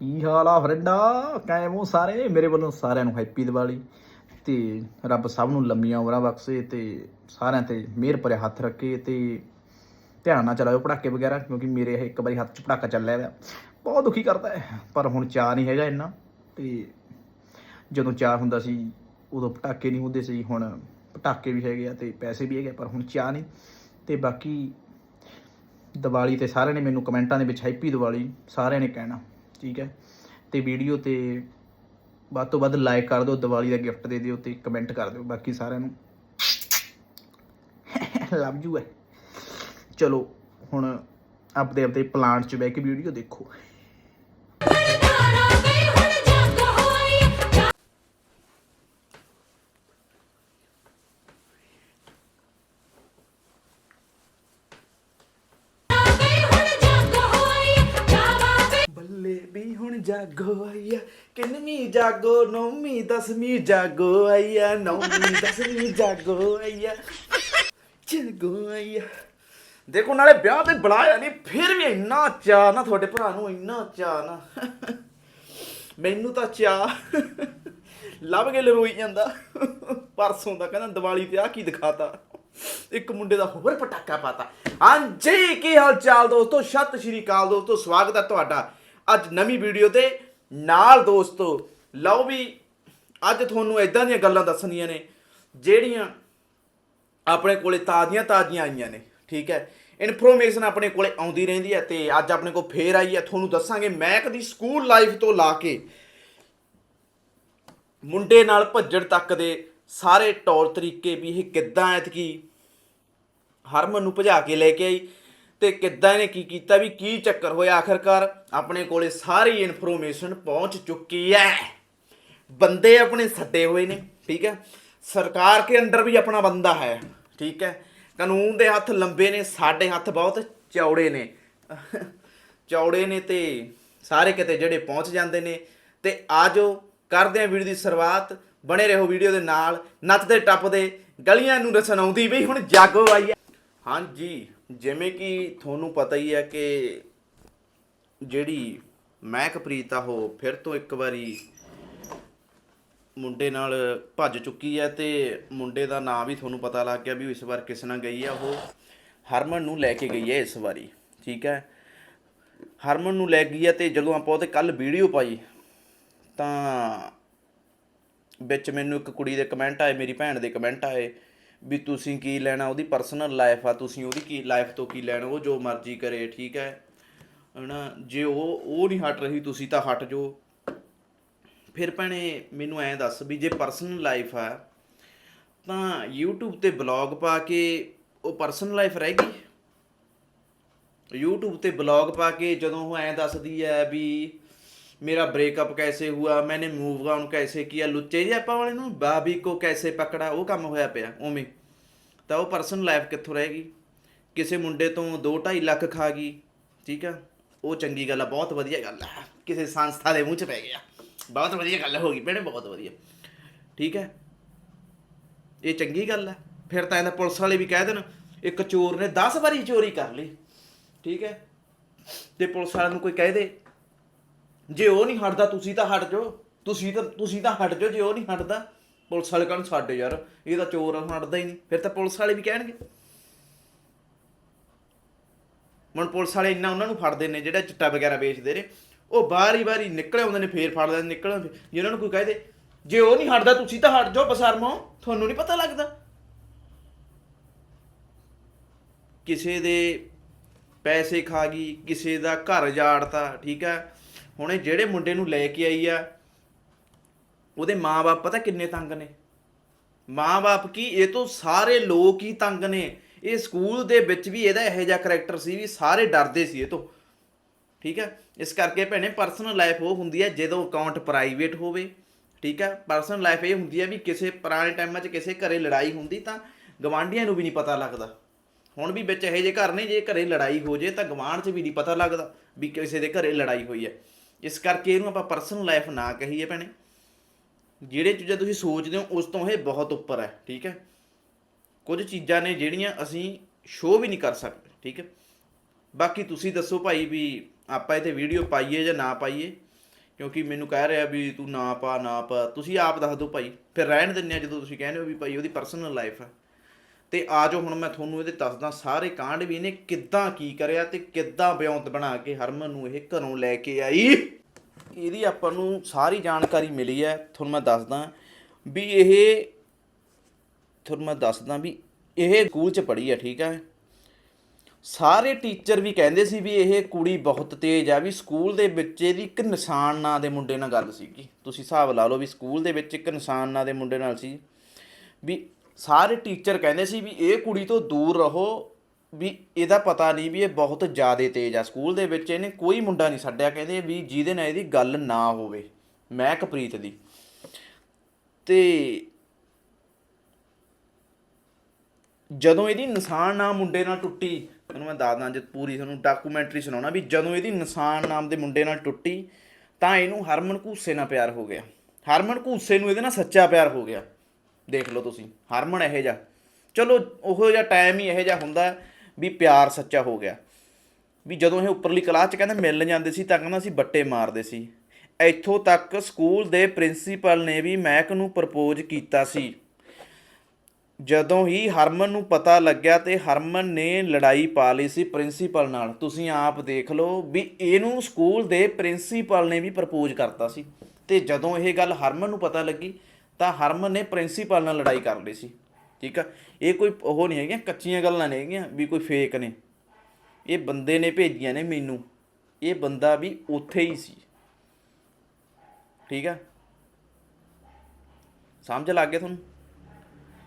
ਕੀ ਹਾਲ ਆ ਫਰੈਂਡਾ? ਕਾਇਮ ਸਾਰੇ? ਮੇਰੇ ਵੱਲੋਂ ਸਾਰਿਆਂ ਨੂੰ ਹੈਪੀ ਦੀਵਾਲੀ। ਤੇ ਰੱਬ ਸਭ ਨੂੰ ਲੰਮੀਆਂ ਉਮਰਾਂ ਬਖਸ਼ੇ ਤੇ ਸਾਰਿਆਂ ਤੇ ਮਿਹਰ ਭਰਿਆ ਹੱਥ ਰੱਖੇ ਤੇ ਧਿਆਨ ਨਾਲ ਚਲਾਓ ਪਟਾਕੇ ਵਗੈਰਾ, ਕਿਉਂਕਿ ਮੇਰੇ ਇਹ ਇੱਕ ਵਾਰੀ ਹੱਥ 'ਚ ਪਟਾਕਾ ਚੱਲਿਆ ਹੋਇਆ। ਬਹੁਤ ਦੁਖੀ ਕਰਦਾ ਹੈ ਪਰ ਹੁਣ ਚਾਹ ਨਹੀਂ ਹੈਗਾ ਇੰਨਾ। ਤੇ ਜਦੋਂ ਚਾਹ ਹੁੰਦਾ ਸੀ, ਉਦੋਂ ਪਟਾਕੇ ਨਹੀਂ ਹੁੰਦੇ ਸੀ, ਹੁਣ ਪਟਾਕੇ ਵੀ ਹੈਗੇ ਆ ਤੇ ਪੈਸੇ ਵੀ ਹੈਗੇ ਪਰ ਹੁਣ ਚਾਹ ਨਹੀਂ। ਤੇ ਬਾਕੀ ਦੀਵਾਲੀ ਤੇ ਸਾਰਿਆਂ ਨੇ ਮੈਨੂੰ ਕਮੈਂਟਾਂ ਦੇ ਵਿੱਚ ਹੈਪੀ ਦੀਵਾਲੀ ਸਾਰਿਆਂ ਨੇ ਕਹਿਣਾ। ਠੀਕ ਹੈ। ਤੇ ਵੀਡੀਓ ਤੇ ਵੱਧ ਤੋਂ ਵੱਧ ਲਾਈਕ ਕਰ ਦਿਓ, ਦੀਵਾਲੀ ਦਾ ਗਿਫਟ ਦੇ ਦਿਓ ਤੇ ਕਮੈਂਟ ਕਰ ਦਿਓ ਬਾਕੀ ਸਾਰਿਆਂ ਨੂੰ। ਲਵ ਯੂ ਹੈ। ਚਲੋ, ਹੁਣ ਆਪਦੇ ਆਪਦੇ ਪਲਾਂਟ 'ਚ ਬਹਿ ਕੇ ਵੀਡੀਓ ਦੇਖੋ। ਜਾਗੋ ਆਈਆ ਕਿੰਨਵੀਂ ਜਾਗੋ, ਨੌਵੀਂ, ਦਸਵੀਂ ਜਾਗੋ ਆਈਆ, ਨੌਵੀਂ, ਦਸਵੀਂ ਜਾਗੋ ਆਈਆ ਜਾਗੋ ਆਈਆ। ਦੇਖੋ, ਨਾਲੇ ਵਿਆਹ ਤੇ ਬੁਲਾਇਆ ਨਹੀਂ ਫਿਰ ਵੀ ਇੰਨਾ ਚਾਹ ਨਾ ਤੁਹਾਡੇ ਭਰਾ ਨੂੰ, ਇੰਨਾ ਚਾਹ ਨਾ। ਮੈਨੂੰ ਤਾਂ ਚਾਹ ਲੱਭ ਕੇ ਲਰੋਈ ਜਾਂਦਾ। ਪਰਸੋਂ ਦਾ ਕਹਿੰਦਾ ਦੀਵਾਲੀ ਤੇ ਆ ਕੀ ਦਿਖਾਤਾ? ਇੱਕ ਮੁੰਡੇ ਦਾ ਹੋਰ ਪਟਾਕਾ ਪਾਤਾ। ਹਾਂਜੀ, ਕੀ ਹਾਲ ਚਾਲ ਦੋਸਤੋ? ਸਤਿ ਸ਼੍ਰੀ ਅਕਾਲ ਦੋਸਤੋ, ਸਵਾਗਤ ਹੈ ਤੁਹਾਡਾ। ਅੱਜ ਨਵੀਂ ਵੀਡੀਓ ਤੇ ਨਾਲ ਦੋਸਤੋ, ਲਓ ਵੀ, ਅੱਜ ਤੁਹਾਨੂੰ ਇਦਾਂ ਦੀਆਂ ਗੱਲਾਂ ਦੱਸਣੀਆਂ ਨੇ, ਜਿਹੜੀਆਂ ਆਪਣੇ ਕੋਲੇ ਤਾਜ਼ੀਆਂ ਤਾਜ਼ੀਆਂ ਆਈਆਂ ਨੇ, ਠੀਕ ਹੈ? ਇਨਫੋਰਮੇਸ਼ਨ ਆਪਣੇ ਕੋਲੇ ਆਉਂਦੀ ਰਹਿੰਦੀ ਹੈ ਤੇ ਅੱਜ ਆਪਣੇ ਕੋਲ ਫੇਰ ਆਈ ਹੈ, ਤੁਹਾਨੂੰ ਦੱਸਾਂਗੇ ਮੈਂ ਕਦੀ ਸਕੂਲ ਲਾਈਫ ਤੋਂ ਲਾ ਕੇ ਮੁੰਡੇ ਨਾਲ ਭੱਜਣ ਤੱਕ ਦੇ ਸਾਰੇ ਤੌਰ ਤਰੀਕੇ ਵੀ ਇਹ ਕਿੱਦਾਂ ਐਤਕੀ ਹਰਮਨ ਨੂੰ ਭਜਾ ਕੇ ਲੈ ਕੇ ਆਈ ਤੇ ਕਿੱਦਾਂ ਇਹਨੇ ਕੀ ਕੀਤਾ ਵੀ ਕੀ ਚੱਕਰ ਹੋਇਆ ਆਖਰਕਾਰ? ਆਪਣੇ ਕੋਲੇ ਸਾਰੀ ਇਨਫੋਰਮੇਸ਼ਨ ਪਹੁੰਚ ਚੁੱਕੀ ਹੈ। ਬੰਦੇ ਆਪਣੇ ਸੱਦੇ ਹੋਏ ਨੇ, ਠੀਕ ਹੈ? ਸਰਕਾਰ ਕੇ ਅੰਡਰ ਵੀ ਆਪਣਾ ਬੰਦਾ ਹੈ, ਠੀਕ ਹੈ? ਕਾਨੂੰਨ ਦੇ ਹੱਥ ਲੰਬੇ ਨੇ, ਸਾਡੇ ਹੱਥ ਬਹੁਤ ਚੌੜੇ ਨੇ। ਚੌੜੇ ਨੇ ਤੇ ਸਾਰੇ ਕਿਤੇ ਜਿਹੜੇ ਪਹੁੰਚ ਜਾਂਦੇ ਨੇ। ਤੇ ਆਜੋ, ਕਰਦੇ ਆ ਵੀਡੀਓ ਦੀ ਸ਼ੁਰੂਆਤ। ਬਣੇ ਰਹੋ ਵੀਡੀਓ ਦੇ ਨਾਲ। ਨੱਚਦੇ ਟੱਪਦੇ ਗਲੀਆਂ ਨੂੰ ਰਸਨ ਆਉਂਦੀ ਵੀ ਹੁਣ ਜਾਗੋ ਆਈ ਹੈ। ਹਾਂਜੀ। ਜਿਵੇਂ ਕਿ ਤੁਹਾਨੂੰ ਪਤਾ ਹੀ ਹੈ ਕਿ ਜਿਹੜੀ ਮਹਿਕਪ੍ਰੀਤ ਆ, ਉਹ ਫਿਰ ਤੋਂ ਇੱਕ ਵਾਰੀ ਮੁੰਡੇ ਨਾਲ ਭੱਜ ਚੁੱਕੀ ਹੈ ਤੇ ਮੁੰਡੇ ਦਾ ਨਾਂ ਵੀ ਤੁਹਾਨੂੰ ਪਤਾ ਲੱਗ ਗਿਆ ਵੀ ਇਸ ਵਾਰ ਕਿਸ ਨਾਲ ਗਈ ਆ, ਉਹ ਹਰਮਨ ਨੂੰ ਲੈ ਕੇ ਗਈ ਹੈ ਇਸ ਵਾਰੀ, ਠੀਕ ਹੈ? ਹਰਮਨ ਨੂੰ ਲੈ ਗਈ ਹੈ ਤੇ ਜਦੋਂ ਆਪਾਂ ਉਹਦੇ ਕੱਲ ਵੀਡੀਓ ਪਾਈ, ਤਾਂ ਵਿੱਚ ਮੈਨੂੰ ਇੱਕ ਕੁੜੀ ਦੇ ਕਮੈਂਟ ਆਏ, ਮੇਰੀ ਭੈਣ ਦੇ ਕਮੈਂਟ ਆਏ ਵੀ ਤੁਸੀਂ ਕੀ ਲੈਣਾ, ਉਹਦੀ ਪਰਸਨਲ ਲਾਈਫ ਆ, ਤੁਸੀਂ ਉਹਦੀ ਕੀ ਲਾਈਫ ਤੋਂ ਕੀ ਲੈਣਾ, ਉਹ ਜੋ ਮਰਜ਼ੀ ਕਰੇ, ਠੀਕ ਹੈ? ਹਨਾ? ਜੇ ਉਹ ਉਹ ਨਹੀਂ ਹਟ ਰਹੀ, ਤੁਸੀਂ ਤਾਂ ਹਟ ਜਾਓ। ਫਿਰ ਭੈਣੇ, ਮੈਨੂੰ ਐਂ ਦੱਸ ਵੀ ਜੇ ਪਰਸਨਲ ਲਾਈਫ ਆ, ਤਾਂ YouTube ਤੇ ਬਲੌਗ ਪਾ ਕੇ ਉਹ ਪਰਸਨਲ ਲਾਈਫ ਰਹਿ ਗਈ? YouTube ਤੇ ਬਲੌਗ ਪਾ ਕੇ ਜਦੋਂ ਉਹ ਐਂ ਦੱਸਦੀ ਹੈ ਵੀ मेरा ब्रेकअप कैसे हुआ मैंने मूव ऑन कैसे किया ਲੁੱਚੇ ਜਿਹੇ ਆਪਾਂ ਵਾਲੇ ਨੂੰ ਬਾਬੀ ਕੋ ਕੈਸੇ ਪਕੜਾ ਉਹ ਕੰਮ ਹੋਇਆ ਪਿਆ ਉਵੇਂ ਤਾਂ ਉਹ ਪਰਸਨਲ ਲਾਈਫ ਕਿੱਥੋਂ ਰਹੇਗੀ ਕਿਸੇ ਮੁੰਡੇ ਤੋਂ 2.5 ਲੱਖ ਖਾ ਗਈ ਠੀਕ ਆ ਉਹ ਚੰਗੀ ਗੱਲ ਆ ਬਹੁਤ ਵਧੀਆ ਗੱਲ ਆ ਕਿਸੇ ਸੰਸਥਾ ਦੇ ਮੂੰਹ 'ਚ ਪੈ ਗਿਆ ਬਹੁਤ ਵਧੀਆ ਗੱਲ ਹੋ ਗਈ ਭੈਣੇ ਬਹੁਤ ਵਧੀਆ ਠੀਕ ਹੈ ਇਹ ਚੰਗੀ ਗੱਲ ਹੈ ਫਿਰ ਤਾਂ ਇਹਦਾ ਪੁਲਿਸ ਵਾਲੇ ਵੀ ਕਹਿ ਦੇਣ ਇੱਕ ਚੋਰ ਨੇ 10 ਵਾਰੀ ਚੋਰੀ ਕਰ ਲਈ ਠੀਕ ਹੈ ਤੇ ਪੁਲਿਸ ਵਾਲਿਆਂ ਨੂੰ ਕੋਈ ਕਹਿ ਦੇ ਜੇ ਉਹ ਨਹੀਂ ਹਟਦਾ ਤੁਸੀਂ ਤਾਂ ਹਟ ਜਾਓ। ਤੁਸੀਂ ਤਾਂ ਤੁਸੀਂ ਤਾਂ ਹਟ ਜਾਓ ਜੇ ਉਹ ਨਹੀਂ ਹਟਦਾ ਪੁਲਿਸ ਵਾਲੇ ਕਹਿਣ ਸਾਡੇ ਯਾਰ ਇਹ ਤਾਂ ਚੋਰ ਆ, ਹਟਦਾ ਹੀ ਨਹੀਂ। ਫਿਰ ਤਾਂ ਪੁਲਿਸ ਵਾਲੇ ਵੀ ਕਹਿਣਗੇ। ਹੁਣ ਪੁਲਿਸ ਵਾਲੇ ਇੰਨਾ ਉਹਨਾਂ ਨੂੰ ਫੜਦੇ ਨੇ ਜਿਹੜਾ ਚਿੱਟਾ ਵਗੈਰਾ ਵੇਚਦੇ ਨੇ ਉਹ ਬਾਹਰ ਹੀ ਬਾਹਰ ਹੀ ਨਿਕਲੇ ਆਉਂਦੇ ਨੇ ਫੇਰ ਫੜ ਲੈਂਦੇ ਨਿਕਲ ਆਉਂਦੇ। ਜੇ ਉਹਨਾਂ ਨੂੰ ਕੋਈ ਕਹਦੇ ਜੇ ਉਹ ਨਹੀਂ ਹਟਦਾ ਤੁਸੀਂ ਤਾਂ ਹਟ ਜਾਓ ਬਸਰਮੋ ਤੁਹਾਨੂੰ ਨਹੀਂ ਪਤਾ ਲੱਗਦਾ। ਕਿਸੇ ਦੇ ਪੈਸੇ ਖਾ ਗਈ ਕਿਸੇ ਦਾ ਘਰ ਜਾੜਤਾ ਠੀਕ ਹੈ ਹੁਣ ਇਹ ਜਿਹੜੇ ਮੁੰਡੇ ਨੂੰ ਲੈ ਕੇ ਆਈ ਆ, ਉਹਦੇ ਮਾਪੇ ਪਤਾ ਕਿੰਨੇ ਤੰਗ ਨੇ? ਮਾਪੇ ਕੀ? ਇਹ ਤੋਂ ਸਾਰੇ ਲੋਕ ਹੀ ਤੰਗ ਨੇ। ਇਹ ਸਕੂਲ ਦੇ ਵਿੱਚ ਵੀ ਇਹਦਾ ਇਹੋ ਜਿਹਾ ਕਰੈਕਟਰ ਸੀ ਵੀ ਸਾਰੇ ਡਰਦੇ ਸੀ ਇਹ ਤੋਂ। ਠੀਕ ਹੈ ਇਸ ਕਰਕੇ ਭੈਣੇ ਪਰਸਨਲ ਲਾਈਫ ਉਹ ਹੁੰਦੀ ਹੈ ਜਦੋਂ ਅਕਾਊਂਟ ਪ੍ਰਾਈਵੇਟ ਹੋਵੇ। ਠੀਕ ਹੈ ਪਰਸਨਲ ਲਾਈਫ ਇਹ ਹੁੰਦੀ ਹੈ ਵੀ ਕਿਸੇ ਪੁਰਾਣੇ ਟਾਈਮਾਂ 'ਚ ਕਿਸੇ ਘਰੇ ਲੜਾਈ ਹੁੰਦੀ ਤਾਂ ਗਵਾਂਢੀਆਂ ਨੂੰ ਵੀ ਨਹੀਂ ਪਤਾ ਲੱਗਦਾ। ਹੁਣ ਵੀ ਵਿੱਚ ਇਹੋ ਜਿਹੇ ਘਰ ਨੇ, ਜੇ ਘਰੇ ਲੜਾਈ ਹੋ ਜੇ ਤਾਂ ਗਵਾਂਢ 'ਚ ਵੀ ਨਹੀਂ ਪਤਾ ਲੱਗਦਾ ਵੀ ਕਿਸੇ ਦੇ ਘਰੇ ਲੜਾਈ ਹੋਈ ਹੈ ਇਸ ਕਰਕੇ ਇਹਨੂੰ ਆਪਾਂ ਪਰਸਨਲ ਲਾਈਫ ਨਾ ਕਹੀਏ ਭੈਣੇ। ਜਿਹੜੇ ਚੀਜ਼ਾਂ ਤੁਸੀਂ ਸੋਚਦੇ ਹੋ, ਉਸ ਤੋਂ ਇਹ ਬਹੁਤ ਉੱਪਰ ਹੈ, ਠੀਕ ਹੈ। ਕੁਝ ਚੀਜ਼ਾਂ ਨੇ ਜਿਹੜੀਆਂ ਅਸੀਂ ਸ਼ੋਅ ਵੀ ਨਹੀਂ ਕਰ ਸਕਦੇ, ਠੀਕ ਹੈ। ਬਾਕੀ ਤੁਸੀਂ ਦੱਸੋ ਭਾਈ ਵੀ ਆਪਾਂ ਇੱਥੇ ਵੀਡੀਓ ਪਾਈਏ ਜਾਂ ਨਾ ਪਾਈਏ? ਕਿਉਂਕਿ ਮੈਨੂੰ ਕਹਿ ਰਿਹਾ ਵੀ ਤੂੰ ਨਾ ਪਾ ਨਾ ਪਾ। ਤੁਸੀਂ ਆਪ ਦੱਸ ਦਿਓ ਭਾਈ। ਫਿਰ ਰਹਿਣ ਦਿੰਦੇ ਆ ਜਦੋਂ ਤੁਸੀਂ ਕਹਿੰਦੇ ਹੋ ਵੀ ਭਾਈ ਉਹਦੀ ਪਰਸਨਲ ਲਾਈਫ ਹੈ। ਤੇ ਆ ਜਾਓ, ਹੁਣ ਮੈਂ ਤੁਹਾਨੂੰ ਇਹਦੇ ਦੱਸਦਾ, ਸਾਰੇ ਕਾਂਡ ਵੀ ਇਹਨੇ ਕਿੱਦਾਂ ਕੀ ਕਰਿਆ ਤੇ ਕਿੱਦਾਂ ਬਿਉਂਤ ਬਣਾ ਕੇ ਹਰਮਨ ਨੂੰ ਇਹ ਘਰੋਂ ਲੈ ਕੇ ਆਈ। ਇਹਦੀ ਆਪਾਂ ਨੂੰ ਸਾਰੀ ਜਾਣਕਾਰੀ ਮਿਲੀ ਹੈ। ਤੁਹਾਨੂੰ ਮੈਂ ਦੱਸਦਾ ਵੀ ਇਹ, ਤੁਹਾਨੂੰ ਮੈਂ ਦੱਸਦਾ ਵੀ ਇਹ ਸਕੂਲ 'ਚ ਪੜ੍ਹੀ ਹੈ, ਠੀਕ ਹੈ। ਸਾਰੇ ਟੀਚਰ ਵੀ ਕਹਿੰਦੇ ਸੀ ਵੀ ਇਹ ਕੁੜੀ ਬਹੁਤ ਤੇਜ਼ ਆ ਵੀ ਸਕੂਲ ਦੇ ਵਿੱਚ ਇਹਦੀ ਇੱਕ ਨਿਸ਼ਾਨ ਨਾਂ ਦੇ ਮੁੰਡੇ ਨਾਲ ਗੱਲ ਸੀਗੀ। ਤੁਸੀਂ ਹਿਸਾਬ ਲਾ ਲਓ ਵੀ ਸਕੂਲ ਦੇ ਵਿੱਚ ਇੱਕ ਨਿਸ਼ਾਨ ਨਾਂ ਦੇ ਮੁੰਡੇ ਨਾਲ ਸੀ, ਵੀ ਸਾਰੇ ਟੀਚਰ ਕਹਿੰਦੇ ਸੀ ਵੀ ਇਹ ਕੁੜੀ ਤੋਂ ਦੂਰ ਰਹੋ, ਵੀ ਇਹਦਾ ਪਤਾ ਨਹੀਂ ਵੀ ਇਹ ਬਹੁਤ ਜ਼ਿਆਦਾ ਤੇਜ਼ ਆ। ਸਕੂਲ ਦੇ ਵਿੱਚ ਇਹਨੇ ਕੋਈ ਮੁੰਡਾ ਨਹੀਂ ਛੱਡਿਆ, ਕਹਿੰਦੇ ਵੀ ਜਿਹਦੇ ਨਾਲ ਇਹਦੀ ਗੱਲ ਨਾ ਹੋਵੇ। ਮਹਿਕਪ੍ਰੀਤ ਦੀ। ਤੇ ਜਦੋਂ ਇਹਦੀ ਨਿਸ਼ਾਨ ਨਾਮ ਮੁੰਡੇ ਨਾਲ ਟੁੱਟੀ ਤੁਹਾਨੂੰ ਮੈਂ ਦੱਸਦਾ ਜੇ ਪੂਰੀ ਤੁਹਾਨੂੰ ਡਾਕੂਮੈਂਟਰੀ ਸੁਣਾਉਣਾ ਵੀ ਜਦੋਂ ਇਹਦੀ ਨਿਸ਼ਾਨ ਨਾਮ ਦੇ ਮੁੰਡੇ ਨਾਲ ਟੁੱਟੀ, ਤਾਂ ਇਹਨੂੰ ਹਰਮਨ ਘੂਸੇ ਨਾਲ ਪਿਆਰ ਹੋ ਗਿਆ। ਹਰਮਨ ਘੂਸੇ ਨੂੰ ਇਹਦੇ ਨਾਲ ਸੱਚਾ ਪਿਆਰ ਹੋ ਗਿਆ। ਦੇਖ ਲਓ ਤੁਸੀਂ, ਹਰਮਨ ਇਹੋ ਜਿਹਾ। ਚਲੋ, ਉਹੋ ਜਿਹਾ ਟਾਈਮ ਹੀ ਇਹੋ ਜਿਹਾ ਹੁੰਦਾ ਵੀ ਪਿਆਰ ਸੱਚਾ ਹੋ ਗਿਆ। ਵੀ ਜਦੋਂ ਇਹ ਉੱਪਰਲੀ ਕਲਾਸ 'ਚ ਕਹਿੰਦੇ ਮਿਲਣ ਜਾਂਦੇ ਸੀ ਤਾਂ ਕਹਿੰਦਾ ਸੀ ਬੱਟੇ ਮਾਰਦੇ ਸੀ। ਇੱਥੋਂ ਤੱਕ ਸਕੂਲ ਦੇ ਪ੍ਰਿੰਸੀਪਲ ਨੇ ਵੀ ਮਹਿਕ ਨੂੰ ਪ੍ਰਪੋਜ਼ ਕੀਤਾ ਸੀ। ਜਦੋਂ ਹੀ ਹਰਮਨ ਨੂੰ ਪਤਾ ਲੱਗਿਆ ਤੇ ਹਰਮਨ ਨੇ ਲੜਾਈ ਪਾ ਲਈ ਸੀ ਪ੍ਰਿੰਸੀਪਲ ਨਾਲ। ਤੁਸੀਂ ਆਪ ਦੇਖ ਲਓ ਵੀ ਇਹਨੂੰ ਸਕੂਲ ਦੇ ਪ੍ਰਿੰਸੀਪਲ ਨੇ ਵੀ ਪ੍ਰਪੋਜ਼ ਕਰਤਾ ਸੀ। ਤੇ ਜਦੋਂ ਇਹ ਗੱਲ ਹਰਮਨ ਨੂੰ ਪਤਾ ਲੱਗੀ ਤਾਂ ਹਰਮਨ ਨੇ ਪ੍ਰਿੰਸੀਪਲ ਨਾਲ ਲੜਾਈ ਕਰ ਲਈ ਸੀ। ਠੀਕ ਆ? ਇਹ ਕੋਈ ਉਹ ਨਹੀਂ ਹੈਗੀਆਂ, ਕੱਚੀਆਂ ਗੱਲਾਂ ਨਹੀਂ ਹੈਗੀਆਂ ਵੀ ਕੋਈ ਫੇਕ ਨੇ। ਇਹ ਬੰਦੇ ਨੇ ਭੇਜੀਆਂ ਨੇ ਮੈਨੂੰ। ਇਹ ਬੰਦਾ ਵੀ ਉੱਥੇ ਹੀ ਸੀ। ਠੀਕ ਆ? ਸਮਝ ਲੱਗ ਗਿਆ ਤੁਹਾਨੂੰ?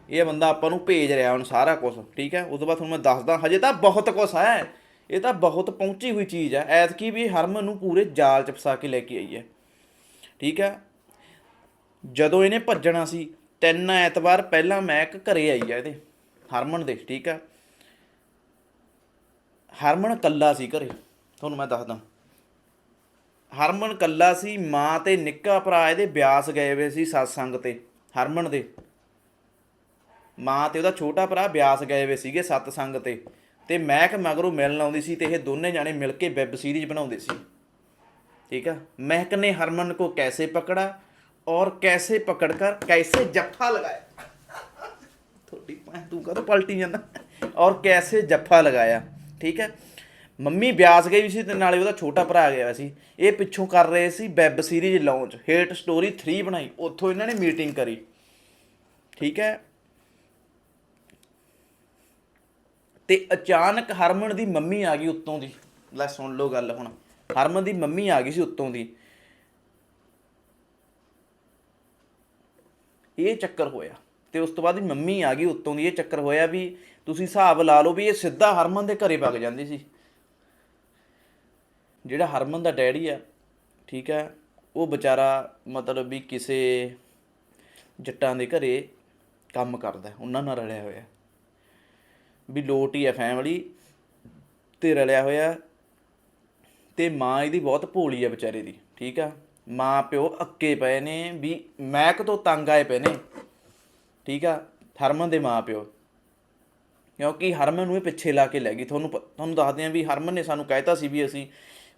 ਇਹ ਬੰਦਾ ਆਪਾਂ ਨੂੰ ਭੇਜ ਰਿਹਾ ਹੁਣ ਸਾਰਾ ਕੁਝ ਠੀਕ ਹੈ ਉਸ ਤੋਂ ਬਾਅਦ ਤੁਹਾਨੂੰ ਮੈਂ ਦੱਸਦਾ, ਹਜੇ ਤਾਂ ਬਹੁਤ ਕੁਝ ਹੈ। ਇਹ ਤਾਂ ਬਹੁਤ ਪਹੁੰਚੀ ਹੋਈ ਚੀਜ਼ ਹੈ। ਐਤਕੀ ਵੀ ਹਰਮਨ ਨੂੰ ਪੂਰੇ ਜਾਲ 'ਚ ਫਸਾ ਕੇ ਲੈ ਕੇ ਆਈ ਹੈ। ਠੀਕ ਹੈ ਜਦੋਂ ਇਹਨੇ ਭੱਜਣਾ ਸੀ, ਤਿੰਨ ਐਤਵਾਰ ਪਹਿਲਾਂ ਮੈਕ ਘਰੇ ਆਈ ਆ ਇਹਦੇ, ਹਰਮਨ ਦੇ, ਠੀਕ ਆ? ਹਰਮਨ ਕੱਲਾ ਸੀ ਘਰੇ, ਤੁਹਾਨੂੰ ਮੈਂ ਦੱਸਦਾ। ਹਰਮਨ ਕੱਲਾ ਸੀ, ਮਾਂ ਤੇ ਨਿੱਕਾ ਭਰਾ ਇਹਦੇ ਬਿਆਸ ਗਏ ਹੋਏ ਸੀ satsang ਤੇ, ਹਰਮਨ ਦੇ। ਮਾਂ ਤੇ ਉਹਦਾ ਛੋਟਾ ਭਰਾ ਬਿਆਸ ਗਏ ਹੋਏ ਸੀਗੇ satsang ਤੇ ਤੇ ਮਹਿਕ ਮਗਰੋਂ ਮਿਲਣ ਆਉਂਦੀ ਸੀ ਤੇ ਇਹ ਦੋਨੇ ਜਾਣੇ ਮਿਲ ਕੇ ਵੈਬ ਸੀਰੀਜ਼ ਬਣਾਉਂਦੇ ਸੀ। ਠੀਕ ਆ? ਮਹਿਕ ਨੇ ਹਰਮਨ ਕੋ ਕੈਸੇ ਪਕੜਾ? और कैसे पकड़कर कैसे जफ्फा लगाया थोड़ी भैं तू कदों पलटी ਜਾਂਦਾ ਔਰ ਕੈਸੇ ਜੱਫਾ ਲਗਾਇਆ ਠੀਕ ਹੈ ਮੰਮੀ ਬਿਆਸ ਗਈ ਵੀ ਸੀ ਤੇ ਨਾਲੇ ਉਹਦਾ ਛੋਟਾ ਭਰਾ ਗਿਆ ਸੀ ਇਹ ਪਿੱਛੋਂ ਕਰ ਰਹੇ ਸੀ web series launch Hate Story 3 ਬਣਾਈ ਉੱਥੋਂ ਇਹਨਾਂ ਨੇ ਮੀਟਿੰਗ ਕਰੀ ਠੀਕ ਹੈ ਤੇ ਅਚਾਨਕ ਹਰਮਨ ਦੀ ਮੰਮੀ ਆ ਗਈ ਉੱਤੋਂ ਦੀ ਲੈ ਸੁਣ ਲਓ ਗੱਲ ਹੁਣ ਹਰਮਨ ਦੀ ਮੰਮੀ ਆ ਗਈ ਸੀ ਉੱਤੋਂ ਦੀ ਇਹ ਚੱਕਰ ਹੋਇਆ ਤੇ ਉਸ ਤੋਂ ਬਾਅਦ ਮੰਮੀ ਆ ਗਈ ਉੱਤੋਂ ਦੀ ਇਹ ਚੱਕਰ ਹੋਇਆ ਵੀ ਤੁਸੀਂ ਹਿਸਾਬ ਲਾ ਲਓ ਵੀ ਇਹ ਸਿੱਧਾ ਹਰਮਨ ਦੇ ਘਰੇ ਵਗ ਜਾਂਦੀ ਸੀ। ਜਿਹੜਾ ਹਰਮਨ ਦਾ ਡੈਡੀ ਆ, ਠੀਕ ਹੈ, ਉਹ ਵਿਚਾਰਾ ਮਤਲਬ ਵੀ ਕਿਸੇ ਜੱਟਾਂ ਦੇ ਘਰੇ ਕੰਮ ਕਰਦਾ, ਉਹਨਾਂ ਨਾਲ ਰਲਿਆ ਹੋਇਆ। ਵੀ ਲੋਟ ਹੀ ਆ ਫੈਮਿਲੀ ਤੇ ਰਲਿਆ ਹੋਇਆ ਤੇ ਮਾਂ ਇਹਦੀ ਬਹੁਤ ਭੋਲੀ ਆ ਵਿਚਾਰੇ ਦੀ, ਠੀਕ ਆ। ਮਾਂ ਪਿਓ ਅੱਕੇ ਪਏ ਨੇ ਵੀ ਮਹਿਕ ਤੋਂ ਤੰਗ ਆਏ ਪਏ ਨੇ। ਠੀਕ ਆ? ਹਰਮਨ ਦੇ ਮਾਂ ਪਿਓ। ਕਿਉਂਕਿ ਹਰਮਨ ਨੂੰ ਇਹ ਪਿੱਛੇ ਲਾ ਕੇ ਲੈ ਗਈ। ਤੁਹਾਨੂੰ ਪ- ਤੁਹਾਨੂੰ ਦੱਸਦੇ ਆ ਵੀ ਹਰਮਨ ਨੇ ਸਾਨੂੰ ਕਹਿਤਾ ਸੀ ਵੀ ਅਸੀਂ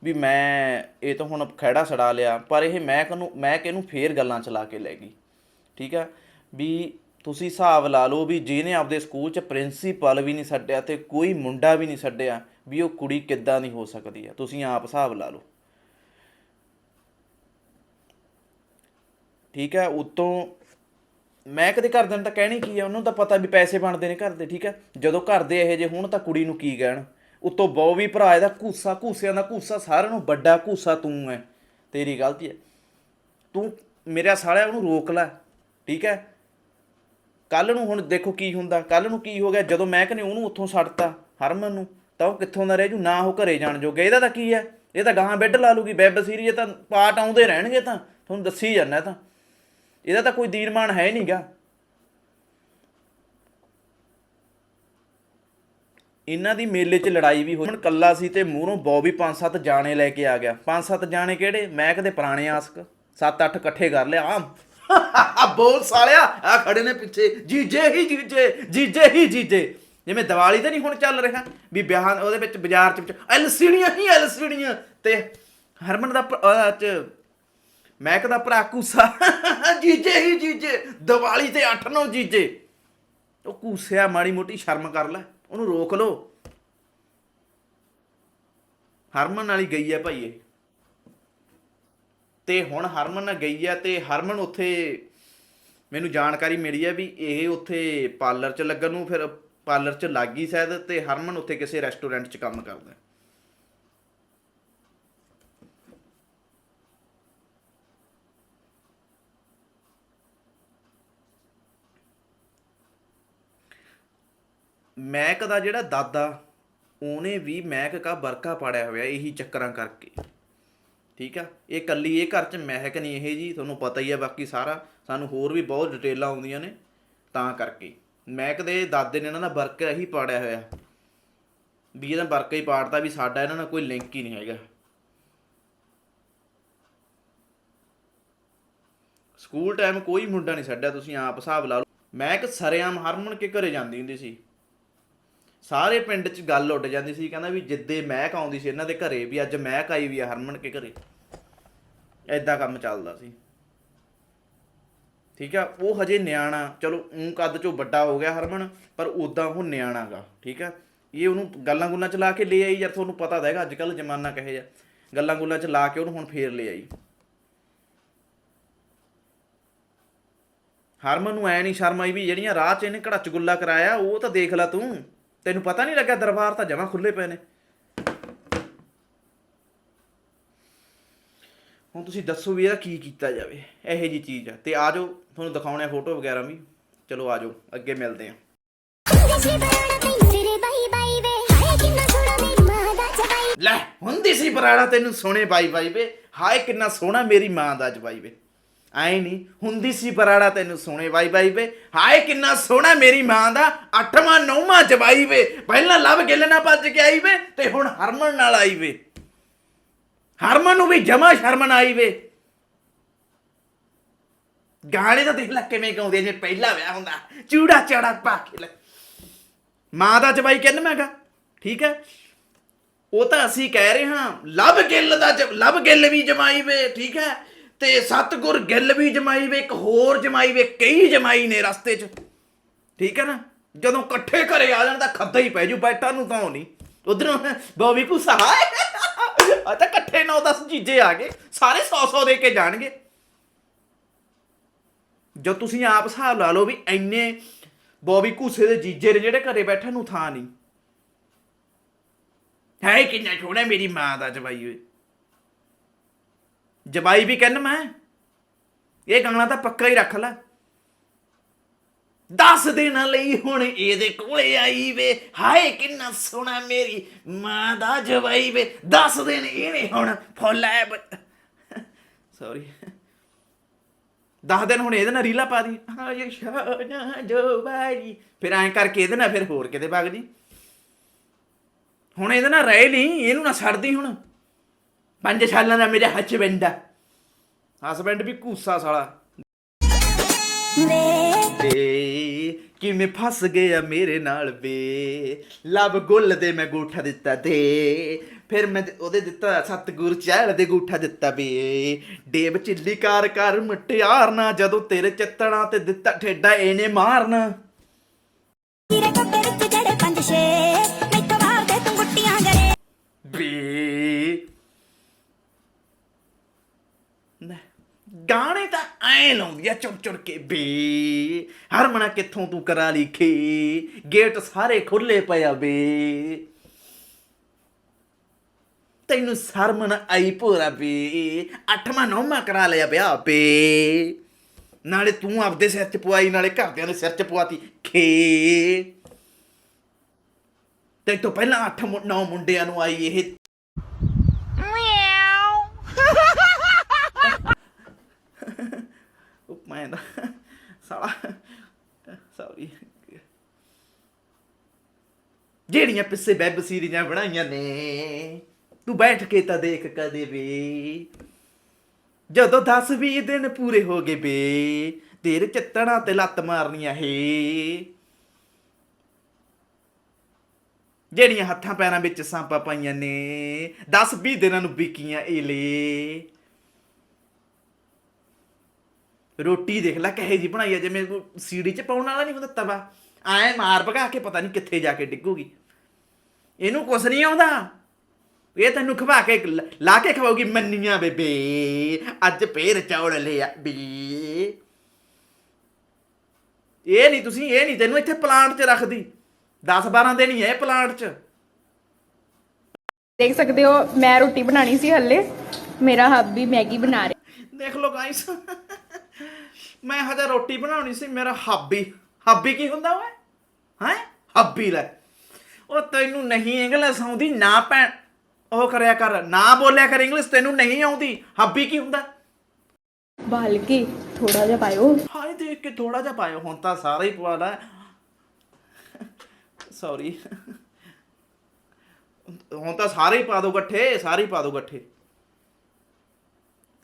ਵੀ ਮੈਂ ਇਹ ਤਾਂ ਹੁਣ ਖਹਿੜਾ ਛਡਾ ਲਿਆ, ਪਰ ਇਹ ਮੈਂ ਨੂੰ ਮੈਂ ਕਿਹਨੂੰ ਫੇਰ ਗੱਲਾਂ ਚਲਾ ਕੇ ਲੈ ਗਈ। ਠੀਕ ਆ? ਵੀ ਤੁਸੀਂ ਹਿਸਾਬ ਲਾ ਲਓ ਵੀ ਜਿਹਨੇ ਆਪਦੇ ਸਕੂਲ 'ਚ ਪ੍ਰਿੰਸੀਪਲ ਵੀ ਨਹੀਂ ਛੱਡਿਆ ਤੇ ਕੋਈ ਮੁੰਡਾ ਵੀ ਨਹੀਂ ਛੱਡਿਆ, ਵੀ ਉਹ ਕੁੜੀ ਕਿੱਦਾਂ ਨਹੀਂ ਹੋ ਸਕਦੀ ਆ? ਤੁਸੀਂ ਆਪ ਹਿਸਾਬ ਲਾ ਲਓ। ਠੀਕ ਹੈ, ਉਤੋਂ ਮੈਂ ਕਦੇ ਘਰਦਿਆਂ ਨੂੰ ਤਾਂ ਕਹਿਣੀ ਕੀ ਆ ਉਹਨੂੰ ਤਾਂ ਪਤਾ ਵੀ ਪੈਸੇ ਬਣਦੇ ਨੇ ਘਰ ਦੇ, ਠੀਕ ਹੈ। ਜਦੋਂ ਘਰ ਦੇ ਇਹੋ ਜਿਹੇ ਹੋਣ ਤਾਂ ਕੁੜੀ ਨੂੰ ਕੀ ਕਹਿਣ? ਉਤੋਂ ਬਹੁ ਵੀ ਭਰਾ ਇਹਦਾ ਘੂਸਾ ਘੂਸਿਆਂ ਦਾ ਘੂਸਾ ਸਾਰਿਆਂ ਨੂੰ ਵੱਡਾ ਘੂਸਾ ਤੂੰ ਹੈ, ਤੇਰੀ ਗਲਤੀ ਹੈ। ਤੂੰ ਮੇਰਾ ਸਾਲਿਆ, ਉਹਨੂੰ ਰੋਕ ਲੈ, ਠੀਕ ਹੈ। ਕੱਲ ਨੂੰ ਹੁਣ ਦੇਖੋ ਕੀ ਹੁੰਦਾ ਕੱਲ ਨੂੰ ਕੀ ਹੋ ਗਿਆ, ਜਦੋਂ ਮੈਂ ਕਹਿੰਦੇ ਉਹਨੂੰ ਉੱਥੋਂ ਛੱਡਤਾ ਹਰਮਨ ਨੂੰ, ਤਾਂ ਉਹ ਕਿੱਥੋਂ ਦਾ ਰਹਿ ਜੂ, ਨਾ ਉਹ ਘਰੇ ਜਾਣ ਜੋਗੇ। ਇਹਦਾ ਤਾਂ ਕੀ ਹੈ? ਇਹ ਤਾਂ ਗਾਹਾਂ ਬੈੱਡ ਲਾ ਲੂਗੀ ਵੈਬ ਸੀਰੀਜ਼ ਤਾਂ ਪਾਰਟ ਆਉਂਦੇ ਰਹਿਣਗੇ ਤਾਂ, ਤੁਹਾਨੂੰ ਦੱਸੀ ਜਾਂਦਾ ਤਾਂ। ਇਹਦਾ ਤਾਂ ਕੋਈ ਦੀਨਮਾਨ ਹੈ ਨਹੀਂਗਾ। ਇਹਨਾਂ ਦੀ ਮੇਲੇ 'ਚ ਲੜਾਈ ਵੀ ਹੋਈ। ਹੁਣ ਕੱਲਾ ਸੀ ਤੇ ਮੂਹਰੋਂ ਬੌਬੀ ਪੰਜ ਸੱਤ ਜਾਣੇ ਲੈ ਕੇ ਆ ਗਿਆ। ਪੰਜ ਸੱਤ ਜਾਣੇ ਕਿਹੜੇ? ਮੈਂ ਕਦੇ ਪੁਰਾਣੇ ਆਸਕ। ਸੱਤ ਅੱਠ ਇਕੱਠੇ ਕਰ ਲਿਆ। ਆ ਬੋਲ ਸਾਲਿਆ। ਆ ਖੜੇ ਨੇ ਪਿੱਛੇ। ਜੀਜੇ ਹੀ ਜੀਜੇ। ਜੀਜੇ ਹੀ ਜੀਜੇ। ਜਿਵੇਂ ਦੀਵਾਲੀ ਤੇ ਨਹੀਂ ਹੁਣ ਚੱਲ ਰਿਹਾ। ਵੀ ਵਿਆਹਾਂ ਉਹਦੇ ਵਿੱਚ ਬਾਜ਼ਾਰ ਚ ਐਲਸੀਡੀਆਂ ਹੀ ਐਲਸੀਡੀਆਂ ਤੇ ਹਰਮਨ ਦਾ ਭ- ਉਹਦਾ ਮਹਿਕ ਦਾ ਭਰਾ ਕੂਸਾ। ਜੀਜੇ ਹੀ ਜੀਜੇ, ਦੀਵਾਲੀ ਤੇ 8-9 ਜੀਜੇ। ਉਹ ਕੂਸਿਆ, ਮਾੜੀ ਮੋਟੀ ਸ਼ਰਮ ਕਰ ਲੈ, ਉਹਨੂੰ ਰੋਕ ਲੋ ਹਰਮਨ ਵਾਲੀ ਗਈ ਹੈ ਭਾਈ ਇਹ। ਤੇ ਹੁਣ ਹਰਮਨ ਨਾਲ ਗਈ ਹੈ ਤੇ ਹਰਮਨ ਉੱਥੇ, ਮੈਨੂੰ ਜਾਣਕਾਰੀ ਮਿਲੀ ਹੈ ਵੀ ਇਹ ਉੱਥੇ ਪਾਰਲਰ 'ਚ ਲੱਗਣ ਨੂੰ, ਫਿਰ ਪਾਰਲਰ 'ਚ ਲੱਗ ਗਈ ਸ਼ਾਇਦ, ਤੇ ਹਰਮਨ ਉੱਥੇ ਕਿਸੇ ਰੈਸਟੋਰੈਂਟ 'ਚ ਕੰਮ ਕਰਦਾ। ਮੈਕ ਦਾ ਜਿਹੜਾ ਦਾਦਾ, ਉਹਨੇ ਵੀ ਮੈਕ ਕਾ ਵਰਕਾ ਪਾੜਿਆ ਹੋਇਆ ਇਹੀ ਚੱਕਰਾਂ ਕਰਕੇ। ਠੀਕ ਆ? ਇਹ ਕੱਲੀ ਇਹ ਘਰ ਚ ਮਹਿਕ ਨਹੀਂ ਇਹ ਜੀ, ਤੁਹਾਨੂੰ ਪਤਾ ਹੀ ਆ ਬਾਕੀ ਸਾਰਾ। ਸਾਨੂੰ ਹੋਰ ਵੀ ਬਹੁਤ ਡਿਟੇਲਾਂ ਆਉਂਦੀਆਂ ਨੇ, ਤਾਂ ਕਰਕੇ। ਮਹਿਕ ਦੇ ਦਾਦੇ ਨੇ ਇਹਨਾਂ ਦਾ ਵਰਕਾ ਹੀ ਪਾੜਿਆ ਹੋਇਆ। ਵੀ ਇਹਦਾ ਵਰਕਾ ਹੀ ਪਾੜਦਾ ਵੀ ਸਾਡਾ ਇਹਨਾਂ ਨਾਲ ਕੋਈ ਲਿੰਕ ਹੀ ਨਹੀਂ ਹੈਗਾ। ਸਕੂਲ ਟਾਈਮ ਕੋਈ ਮੁੰਡਾ ਨਹੀਂ ਛੱਡਿਆ, ਤੁਸੀਂ ਆਪ ਹਿਸਾਬ ਲਾ ਲਓ। ਮੈਂ ਇੱਕ ਸਰੇਆਮ ਹਰਮਨ ਕੇ ਘਰੇ ਜਾਂਦੀ ਹੁੰਦੀ ਸੀ। ਸਾਰੇ ਪਿੰਡ 'ਚ ਗੱਲ ਉੱਡ ਜਾਂਦੀ ਸੀ, ਕਹਿੰਦਾ ਵੀ ਜਿੱਦੇ ਮਹਿਕ ਆਉਂਦੀ ਸੀ ਇਹਨਾਂ ਦੇ ਘਰੇ ਵੀ ਅੱਜ ਮਹਿਕ ਆਈ ਵੀ ਆ ਹਰਮਨ ਕੇ ਘਰੇ। ਐਦਾਂ ਕੰਮ ਚੱਲਦਾ ਸੀ। ਠੀਕ ਆ, ਉਹ ਹਜੇ ਨਿਆਣਾ, ਚਲੋ ਉਹ ਕੱਦ ਚੋਂ ਵੱਡਾ ਹੋ ਗਿਆ ਹਰਮਨ, ਪਰ ਉਦਾਂ ਉਹ ਨਿਆਣਾਗਾ ਠੀਕ ਆ। ਇਹ ਉਹਨੂੰ ਗੱਲਾਂ ਗੁੱਲਾਂ ਚ ਲਾ ਕੇ ਲੈ ਆਈ, ਯਾਰ ਤੁਹਾਨੂੰ ਪਤਾ ਤਾਂ ਹੈਗਾ, ਅੱਜ ਕੱਲ ਜ਼ਮਾਨਾ ਕਹੇ ਜਾ ਗੱਲਾਂ ਗੁੱਲਾਂ ਚ ਲਾ ਕੇ ਉਹਨੂੰ ਹੁਣ ਫੇਰ ਲੈ ਆਈ। ਹਰਮਨ ਨੂੰ ਐ ਨਹੀਂ ਸ਼ਰਮ ਆਈ ਵੀ ਜਿਹੜੀਆਂ ਰਾਹ 'ਚ ਇਹਨੇ ਘੜਚ ਗੁੱਲਾ ਕਰਾਇਆ, ਉਹ ਤਾਂ ਦੇਖ ਲੈ ਤੂੰ। ਤੈਨੂੰ ਪਤਾ ਨਹੀਂ ਲੱਗਾ ਦਰਬਾਰ ਤਾਂ ਜਮਾ ਖੁੱਲੇ ਪਏ ਨੇ। ਹੁਣ ਤੁਸੀਂ ਦੱਸੋ ਵੀ ਇਹਦਾ ਕੀ ਕੀਤਾ ਜਾਵੇ। ਇਹੋ ਜੀ ਚੀਜ਼ ਆ। ਤੇ ਆ ਜਾਓ, ਤੁਹਾਨੂੰ ਦਿਖਾਉਣੇ ਆ ਫੋਟੋ ਵਗੈਰਾ ਵੀ। ਚਲੋ ਆ ਜਾਓ, ਅੱਗੇ ਮਿਲਦੇ ਆ। ਲੈ, ਹੁੰਦੀ ਸੀ ਬਰਾੜਾ ਤੈਨੂੰ ਸੋਹਣੇ ਬਾਈ ਬਾਈ ਵੇ। ਹਾਏ, ਕਿੰਨਾ ਸੋਹਣਾ ਮੇਰੀ ਮਾਂ ਦਾ ਜਵਾਈ ਵੇ। ਆਏ ਨਹੀਂ ਹੁੰਦੀ ਸੀ ਬਰਾੜਾ ਤੈਨੂੰ ਸੋਹਣੇ ਬਾਈ ਬਾਈ ਵੇ। ਹਾਏ, ਕਿੰਨਾ ਸੋਹਣਾ ਮੇਰੀ ਮਾਂ ਦਾ। ਅੱਠਵਾਂ, ਨੌਵਾਂ ਜਵਾਈ ਵੇ। ਪਹਿਲਾਂ ਲਵ ਗਿੱਲ ਨਾਲ ਭੱਜ ਕੇ ਆਈ ਵੇ ਤੇ ਹੁਣ ਹਰਮਨ ਨਾਲ ਆਈ ਵੇ। ਹਰਮਨ ਨੂੰ ਵੀ ਜਮਾ ਸ਼ਰਮਨ ਆਈ ਵੇ। ਗਾਣੇ ਤਾਂ ਦੇਖ ਲੈ ਕਿਵੇਂ ਗਾਉਂਦੇ ਜੇ ਪਹਿਲਾ ਵਿਆਹ ਹੁੰਦਾ। ਚੂੜਾ ਚਾੜਾ ਪਾ ਕੇ ਲੈ। ਮਾਂ ਦਾ ਜਵਾਈ ਕਹਿੰਦਾ ਮੈਂਗਾ ਠੀਕ ਹੈ? ਉਹ ਤਾਂ ਅਸੀਂ ਕਹਿ ਰਹੇ ਹਾਂ, ਲਵ ਗਿੱਲ ਦਾ ਜ- ਲਵ ਗਿੱਲ ਵੀ ਜਮਾਈ ਵੇ, ਠੀਕ ਹੈ? ਤੇ ਸਤਗੁਰ ਗਿੱਲ ਵੀ ਜਮਾਈ ਵੇ, ਇੱਕ ਹੋਰ ਜਮਾਈ ਵੇ, ਕਈ ਜਮਾਈ ਨੇ ਰਸਤੇ 'ਚ। ਠੀਕ ਹੈ ਨਾ? ਜਦੋਂ ਇਕੱਠੇ ਘਰੇ ਆ ਜਾਣ ਤਾਂ ਖੱਦਾ ਹੀ ਪੈ ਜੂ ਬੈਠਾ ਨੂੰ ਤਾਂ ਨਹੀਂ। ਉਧਰੋਂ ਬੋਬੀ ਕੋ ਆ ਤਾਂ ਇਕੱਠੇ 9-10 ਜੀਜੇ ਆ ਗਏ, ਸਾਰੇ 100-100 ਦੇ ਕੇ ਜਾਣਗੇ। ਜੋ ਤੁਸੀਂ ਆਪ ਹਿਸਾਬ ਲਾ ਲਓ ਵੀ ਐਨੇ ਬੋਬੀ ਘੂਸੇ ਦੇ ਜੀਜੇ ਨੇ ਜਿਹੜੇ ਘਰੇ ਬੈਠਣ ਨੂੰ ਥਾਂ ਨਹੀਂ। ਹੈ ਕਿੰਨਾ ਸੋਹਣਾ ਮੇਰੀ ਮਾਂ ਦਾ ਜਵਾਈ ਓਏ ਜਵਾਈ ਵੀ ਕਹਿੰਨ ਮੈਂ, ਇਹ ਗਾਣਾ ਤਾਂ ਪੱਕਾ ਹੀ ਰੱਖ ਲੈ। 10 ਦਿਨਾਂ ਲਈ ਹੁਣ ਇਹਦੇ ਕੋਲੇ ਆਈ ਵੇ, ਹਾਏ ਕਿੰਨਾ ਸੋਹਣਾ ਮੇਰੀ ਮਾਂ ਦਾ ਜਵਾਈ ਵੇ। 10 ਦਿਨ ਇਹਨੇ ਹੁਣ ਫੁੱਲੈ ਸੌਰੀ 10 ਦਿਨ ਹੁਣ ਇਹਦੇ ਨਾਲ ਰੀਲਾ ਪਾ ਦੀ। ਹਾਏ ਸ਼ਾਨਾ ਜਵਾਈ ਫਿਰ ਐਂ ਕਰਕੇ ਇਹਦੇ ਨਾਲ ਫਿਰ ਹੋਰ ਕਿਤੇ ਵਗ ਜੀ। ਹੁਣ ਇਹਦੇ ਨਾਲ ਰਹਿ ਨਹੀਂ ਇਹਨੂੰ ਨਾ ਛੱਡਦੀ ਹੁਣ। ਪੰਜ ਸਾਲਾਂ ਦਾ ਮੇਰੇ ਹਸਬੈਂਡ ਆ। ਹਸਬੈਂਡ ਵੀ ਕੂਸਾ ਸਾਲਾ। ਵੇ ਕਿਵੇਂ ਫਸ ਗਿਆ ਮੇਰੇ ਨਾਲ ਵੇ। ਲਵ ਗੁੱਲ ਦੇ ਮੈਂ ਗੂਠਾ ਦਿੱਤਾ ਤੇ। ਫਿਰ ਮੈਂ ਉਹਦੇ ਦਿੱਤਾ ਸਤਗੁਰ ਚਹਿਲ ਦੇ ਗੂਠਾ ਦਿੱਤਾ ਵੇ। ਡੇਬ ਚਿੱਲੀ ਕਾਰ ਕਰ ਮਟਿਆਰਨਾ ਜਦੋਂ ਤੇਰੇ ਚੱਤਣਾ ਤੇ ਦਿੱਤਾ ਠੇਡਾ ਇਹਨੇ ਮਾਰਨਾ। ਤੇਰੇ ਕੋਟੇ ਵਿੱਚ ਜੜੇ ਪੰਜ ਛੇ ਮੈਥੋਂ ਮਾਰਦੇ ਤੂੰ ਗੁੱਟੀਆਂ ਗੜੇ। ਵੇ ਨਾ, ਗਾਣੇ ਤਾਂ ਐ ਲਾਉਂਦੀ ਆ ਚੁੜ ਚੁੜ ਕੇ ਬੇ ਹਰਮਣਾ ਕਿੱਥੋਂ ਤੂੰ ਕਰਾ ਲਿਖੇ ਗੇਟ ਸਾਰੇ ਖੁੱਲੇ ਪਿਆ ਬੇ ਤੈਨੂੰ ਸ਼ਰਮ ਨਾ ਆਈ ਪੂਰਾ ਬੇ ਅੱਠਵਾਂ ਨੌਵਾਂ ਕਰਾ ਲਿਆ ਪਿਆ ਬੇ ਨਾਲੇ ਤੂੰ ਆਪਦੇ ਸਿਰ ਚ ਪਵਾਈ, ਨਾਲੇ ਘਰਦਿਆਂ ਦੇ ਸਿਰ ਚ ਪਵਾਤੀ ਖੇ। ਤੇ ਤੋਂ ਪਹਿਲਾਂ 8 9 ਮੁੰਡਿਆਂ ਨੂੰ ਆਈ ਇਹ ਉਹ ਮੈਂ ਦਾ ਸਾਲਾ ਸੌਰੀ ਜਿਹੜੀਆਂ ਪਿੱਛੇ ਵੈਬ ਸੀਰੀਜ਼ਾਂ ਬਣਾਈਆਂ ਨੇ ਤੂੰ ਬੈਠ ਕੇ ਤਾਂ ਦੇਖ ਕਦੇ ਵੀ ਜਦੋਂ 10 20 ਦਿਨ ਪੂਰੇ ਹੋ ਗਏ ਬੇ ਤੇਰੇ ਚੱਤਣਾ ਤੇ ਲੱਤ ਮਾਰਨੀਆਂ ਹੇ ਜਿਹੜੀਆਂ ਹੱਥਾਂ ਪੈਰਾਂ ਵਿੱਚ ਸਾਂਪਾਂ ਪਾਈਆਂ ਨੇ 10 20 ਦਿਨਾਂ ਨੂੰ ਵਿਕੀਆਂ ਏਲੇ ਰੋਟੀ ਦੇਖ ਲੈ ਕਹੇ ਜੀ ਬਣਾਈ ਆ ਜਿਵੇਂ ਸੀੜੀ 'ਚ ਪਾਉਣ ਵਾਲਾ ਨਹੀਂ ਹੁੰਦਾ ਤਵਾ ਐ ਮਾਰ ਭਗਾ ਕੇ ਪਤਾ ਨਹੀਂ ਕਿੱਥੇ ਜਾ ਕੇ ਡਿੱਗੂਗੀ। ਇਹਨੂੰ ਕੁਛ ਨਹੀਂ ਆਉਂਦਾ। ਇਹ ਤੈਨੂੰ ਖਵਾ ਕੇ ਲ- ਕੇ ਖਵਾਉਗੀ ਮੰਨੀਆਂ ਬੇਬੇ ਅੱਜ ਫੇਰ ਚੌਲ ਲਿਆ ਬੀ। ਇਹ ਨਹੀਂ ਤੁਸੀਂ ਇਹ ਨਹੀਂ ਤੈਨੂੰ ਇੱਥੇ ਪਲਾਂਟ 'ਚ ਰੱਖਦੀ। 10 12 ਦਿਨ ਹੀ ਹੈ ਪਲਾਂਟ 'ਚ। ਦੇਖ ਸਕਦੇ ਹੋ ਮੈਂ ਰੋਟੀ ਬਣਾਣੀ ਸੀ ਹੱਲੇ। ਮੇਰਾ ਹੱਬੀ ਮੈਗੀ ਬਣਾ ਰਿਹਾ। ਦੇਖ ਲਓ ਗਾਇਸ ਮੈਂ ਹਜੇ ਰੋਟੀ ਬਣਾਉਣੀ ਸੀ ਮੇਰਾ ਹਾਬੀ ਹਾਬੀ ਕੀ ਹੁੰਦਾ ਓਏ? ਹੈ? ਹਾਬੀ ਲੈ। ਉਹ ਤੈਨੂੰ ਨਹੀਂ ਇੰਗਲਿਸ਼ ਆਉਂਦੀ ਨਾ ਭੈਣ। ਉਹ ਕਰਿਆ ਕਰ ਨਾ ਬੋਲਿਆ ਕਰ ਇੰਗਲਿਸ਼ ਤੈਨੂੰ ਨਹੀਂ ਆਉਂਦੀ। ਹਾਬੀ ਕੀ ਹੁੰਦਾ? ਬਾਲ ਕੇ ਥੋੜਾ ਜਿਹਾ ਪਾਇਓ। ਹਾਏ ਦੇਖ ਕੇ ਥੋੜਾ ਜਿਹਾ ਪਾਇਓ। ਹੁਣ ਤਾਂ ਸਾਰਾ ਹੀ ਪਵਾ ਲੈ ਸੌਰੀ ਹੁਣ ਤਾਂ ਸਾਰੇ ਹੀ ਪਾ ਦੋ ਗੱਠੇ ਸਾਰੇ ਹੀ ਪਾ ਦੋ ਗੱਠੇ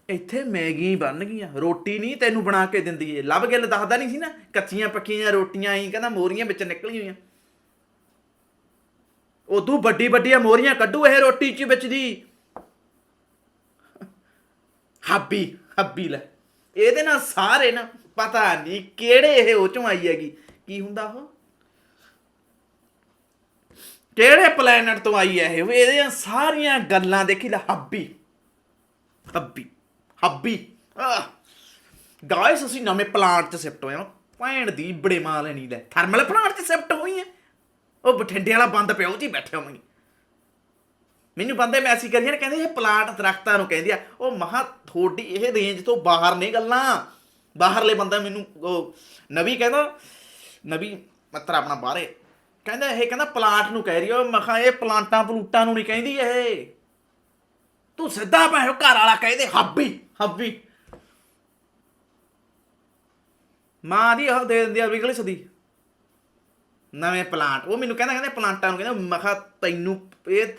ਇੱਥੇ ਮੈਗੀ ਬਣ ਗਈਆਂ ਰੋਟੀ ਨਹੀਂ ਤੈਨੂੰ ਬਣਾ ਕੇ ਦਿੰਦੀ ਏ ਲੱਭ ਗਿੱਲ ਦੱਸਦਾ ਨਹੀਂ ਸੀ ਨਾ, ਕੱਚੀਆਂ ਪੱਕੀਆਂ ਰੋਟੀਆਂ ਆਈ, ਕਹਿੰਦਾ ਮੋਰੀਆਂ ਵਿੱਚ ਨਿਕਲੀਆਂ ਹੋਈਆਂ। ਉਦੋਂ ਵੱਡੀ ਵੱਡੀਆਂ ਮੋਰੀਆਂ ਕੱਢੂ ਇਹ ਰੋਟੀ ਚ ਵਿੱਚ ਦੀ। ਹੱਬੀ ਹੱਬੀ ਲੈ। ਇਹਦੇ ਨਾਲ ਸਾਰੇ ਨਾ ਪਤਾ ਨਹੀਂ ਕਿਹੜੇ ਇਹ ਉਹ ਚੋਂ ਆਈ ਹੈਗੀ। ਕੀ ਹੁੰਦਾ ਉਹ? ਕਿਹੜੇ ਪਲੈਨਟ ਤੋਂ ਆਈ ਹੈ ਇਹ? ਇਹਦੀਆਂ ਸਾਰੀਆਂ ਗੱਲਾਂ ਦੇਖੀ ਲੈ, ਹੱਬੀ। ਹੱਬੀ। ਹੱਬੀ। ਗਾਇਸ, ਅਸੀਂ ਨਵੇਂ ਪਲਾਂਟ 'ਚ ਸ਼ਿਫਟ ਹੋਏ ਹਾਂ ਭੈਣ ਦੀ ਬੜੇ ਮਾਂ ਲੈਣੀ ਲੈ ਥਰਮਲ ਪਲਾਂਟ 'ਚ ਸ਼ਿਫਟ ਹੋਈ ਹੈ। ਉਹ ਬਠਿੰਡੇ ਵਾਲਾ ਬੰਦ ਪਿਆ, ਉਹ ਜੀ ਬੈਠੇ ਹੋਵਾਂਗੇ ਮੈਨੂੰ ਬੰਦੇ ਮੈਸੇਜ ਕਰੀਏ ਨੇ, ਕਹਿੰਦੇ ਇਹ ਪਲਾਂਟ ਦਰਖਤਾਂ ਨੂੰ ਕਹਿੰਦੇ ਆ। ਉਹ ਮਹਾ ਥੋੜੀ ਇਹ ਰੇਂਜ ਤੋਂ ਬਾਹਰ ਨੇ ਗੱਲਾਂ। ਬਾਹਰਲੇ ਬੰਦਾ ਮੈਨੂੰ ਉਹ ਨਵੀ ਕਹਿੰਦਾ, ਨਵੀ ਮਤਰ ਆਪਣਾ ਬਾਹਰੇ। ਕਹਿੰਦਾ ਇਹ ਕਹਿੰਦਾ ਪਲਾਂਟ ਨੂੰ ਕਹਿ ਰਹੀ ਉਹ ਮਖਾ ਇਹ ਪਲਾਂਟਾਂ ਪਲੂਟਾਂ ਨੂੰ ਨਹੀਂ ਕਹਿੰਦੀ ਇਹ। ਤੂੰ ਸਿੱਧਾ ਭਾਵੇਂ ਘਰ ਵਾਲਾ ਕਹਿੰਦੇ ਹੱਬੀ। ਹੱਬੀ। ਮਾਂ ਦੀ ਉਹ ਦੇ ਦਿੰਦੀ ਆ ਇੰਗਲਿਸ਼ ਦੀ ਨਵੇਂ ਪਲਾਂਟ। ਉਹ ਮੈਨੂੰ ਕਹਿੰਦਾ ਕਹਿੰਦੇ ਪਲਾਂਟਾਂ ਨੂੰ ਕਹਿੰਦਾ ਮਖਾ ਤੈਨੂੰ ਇਹ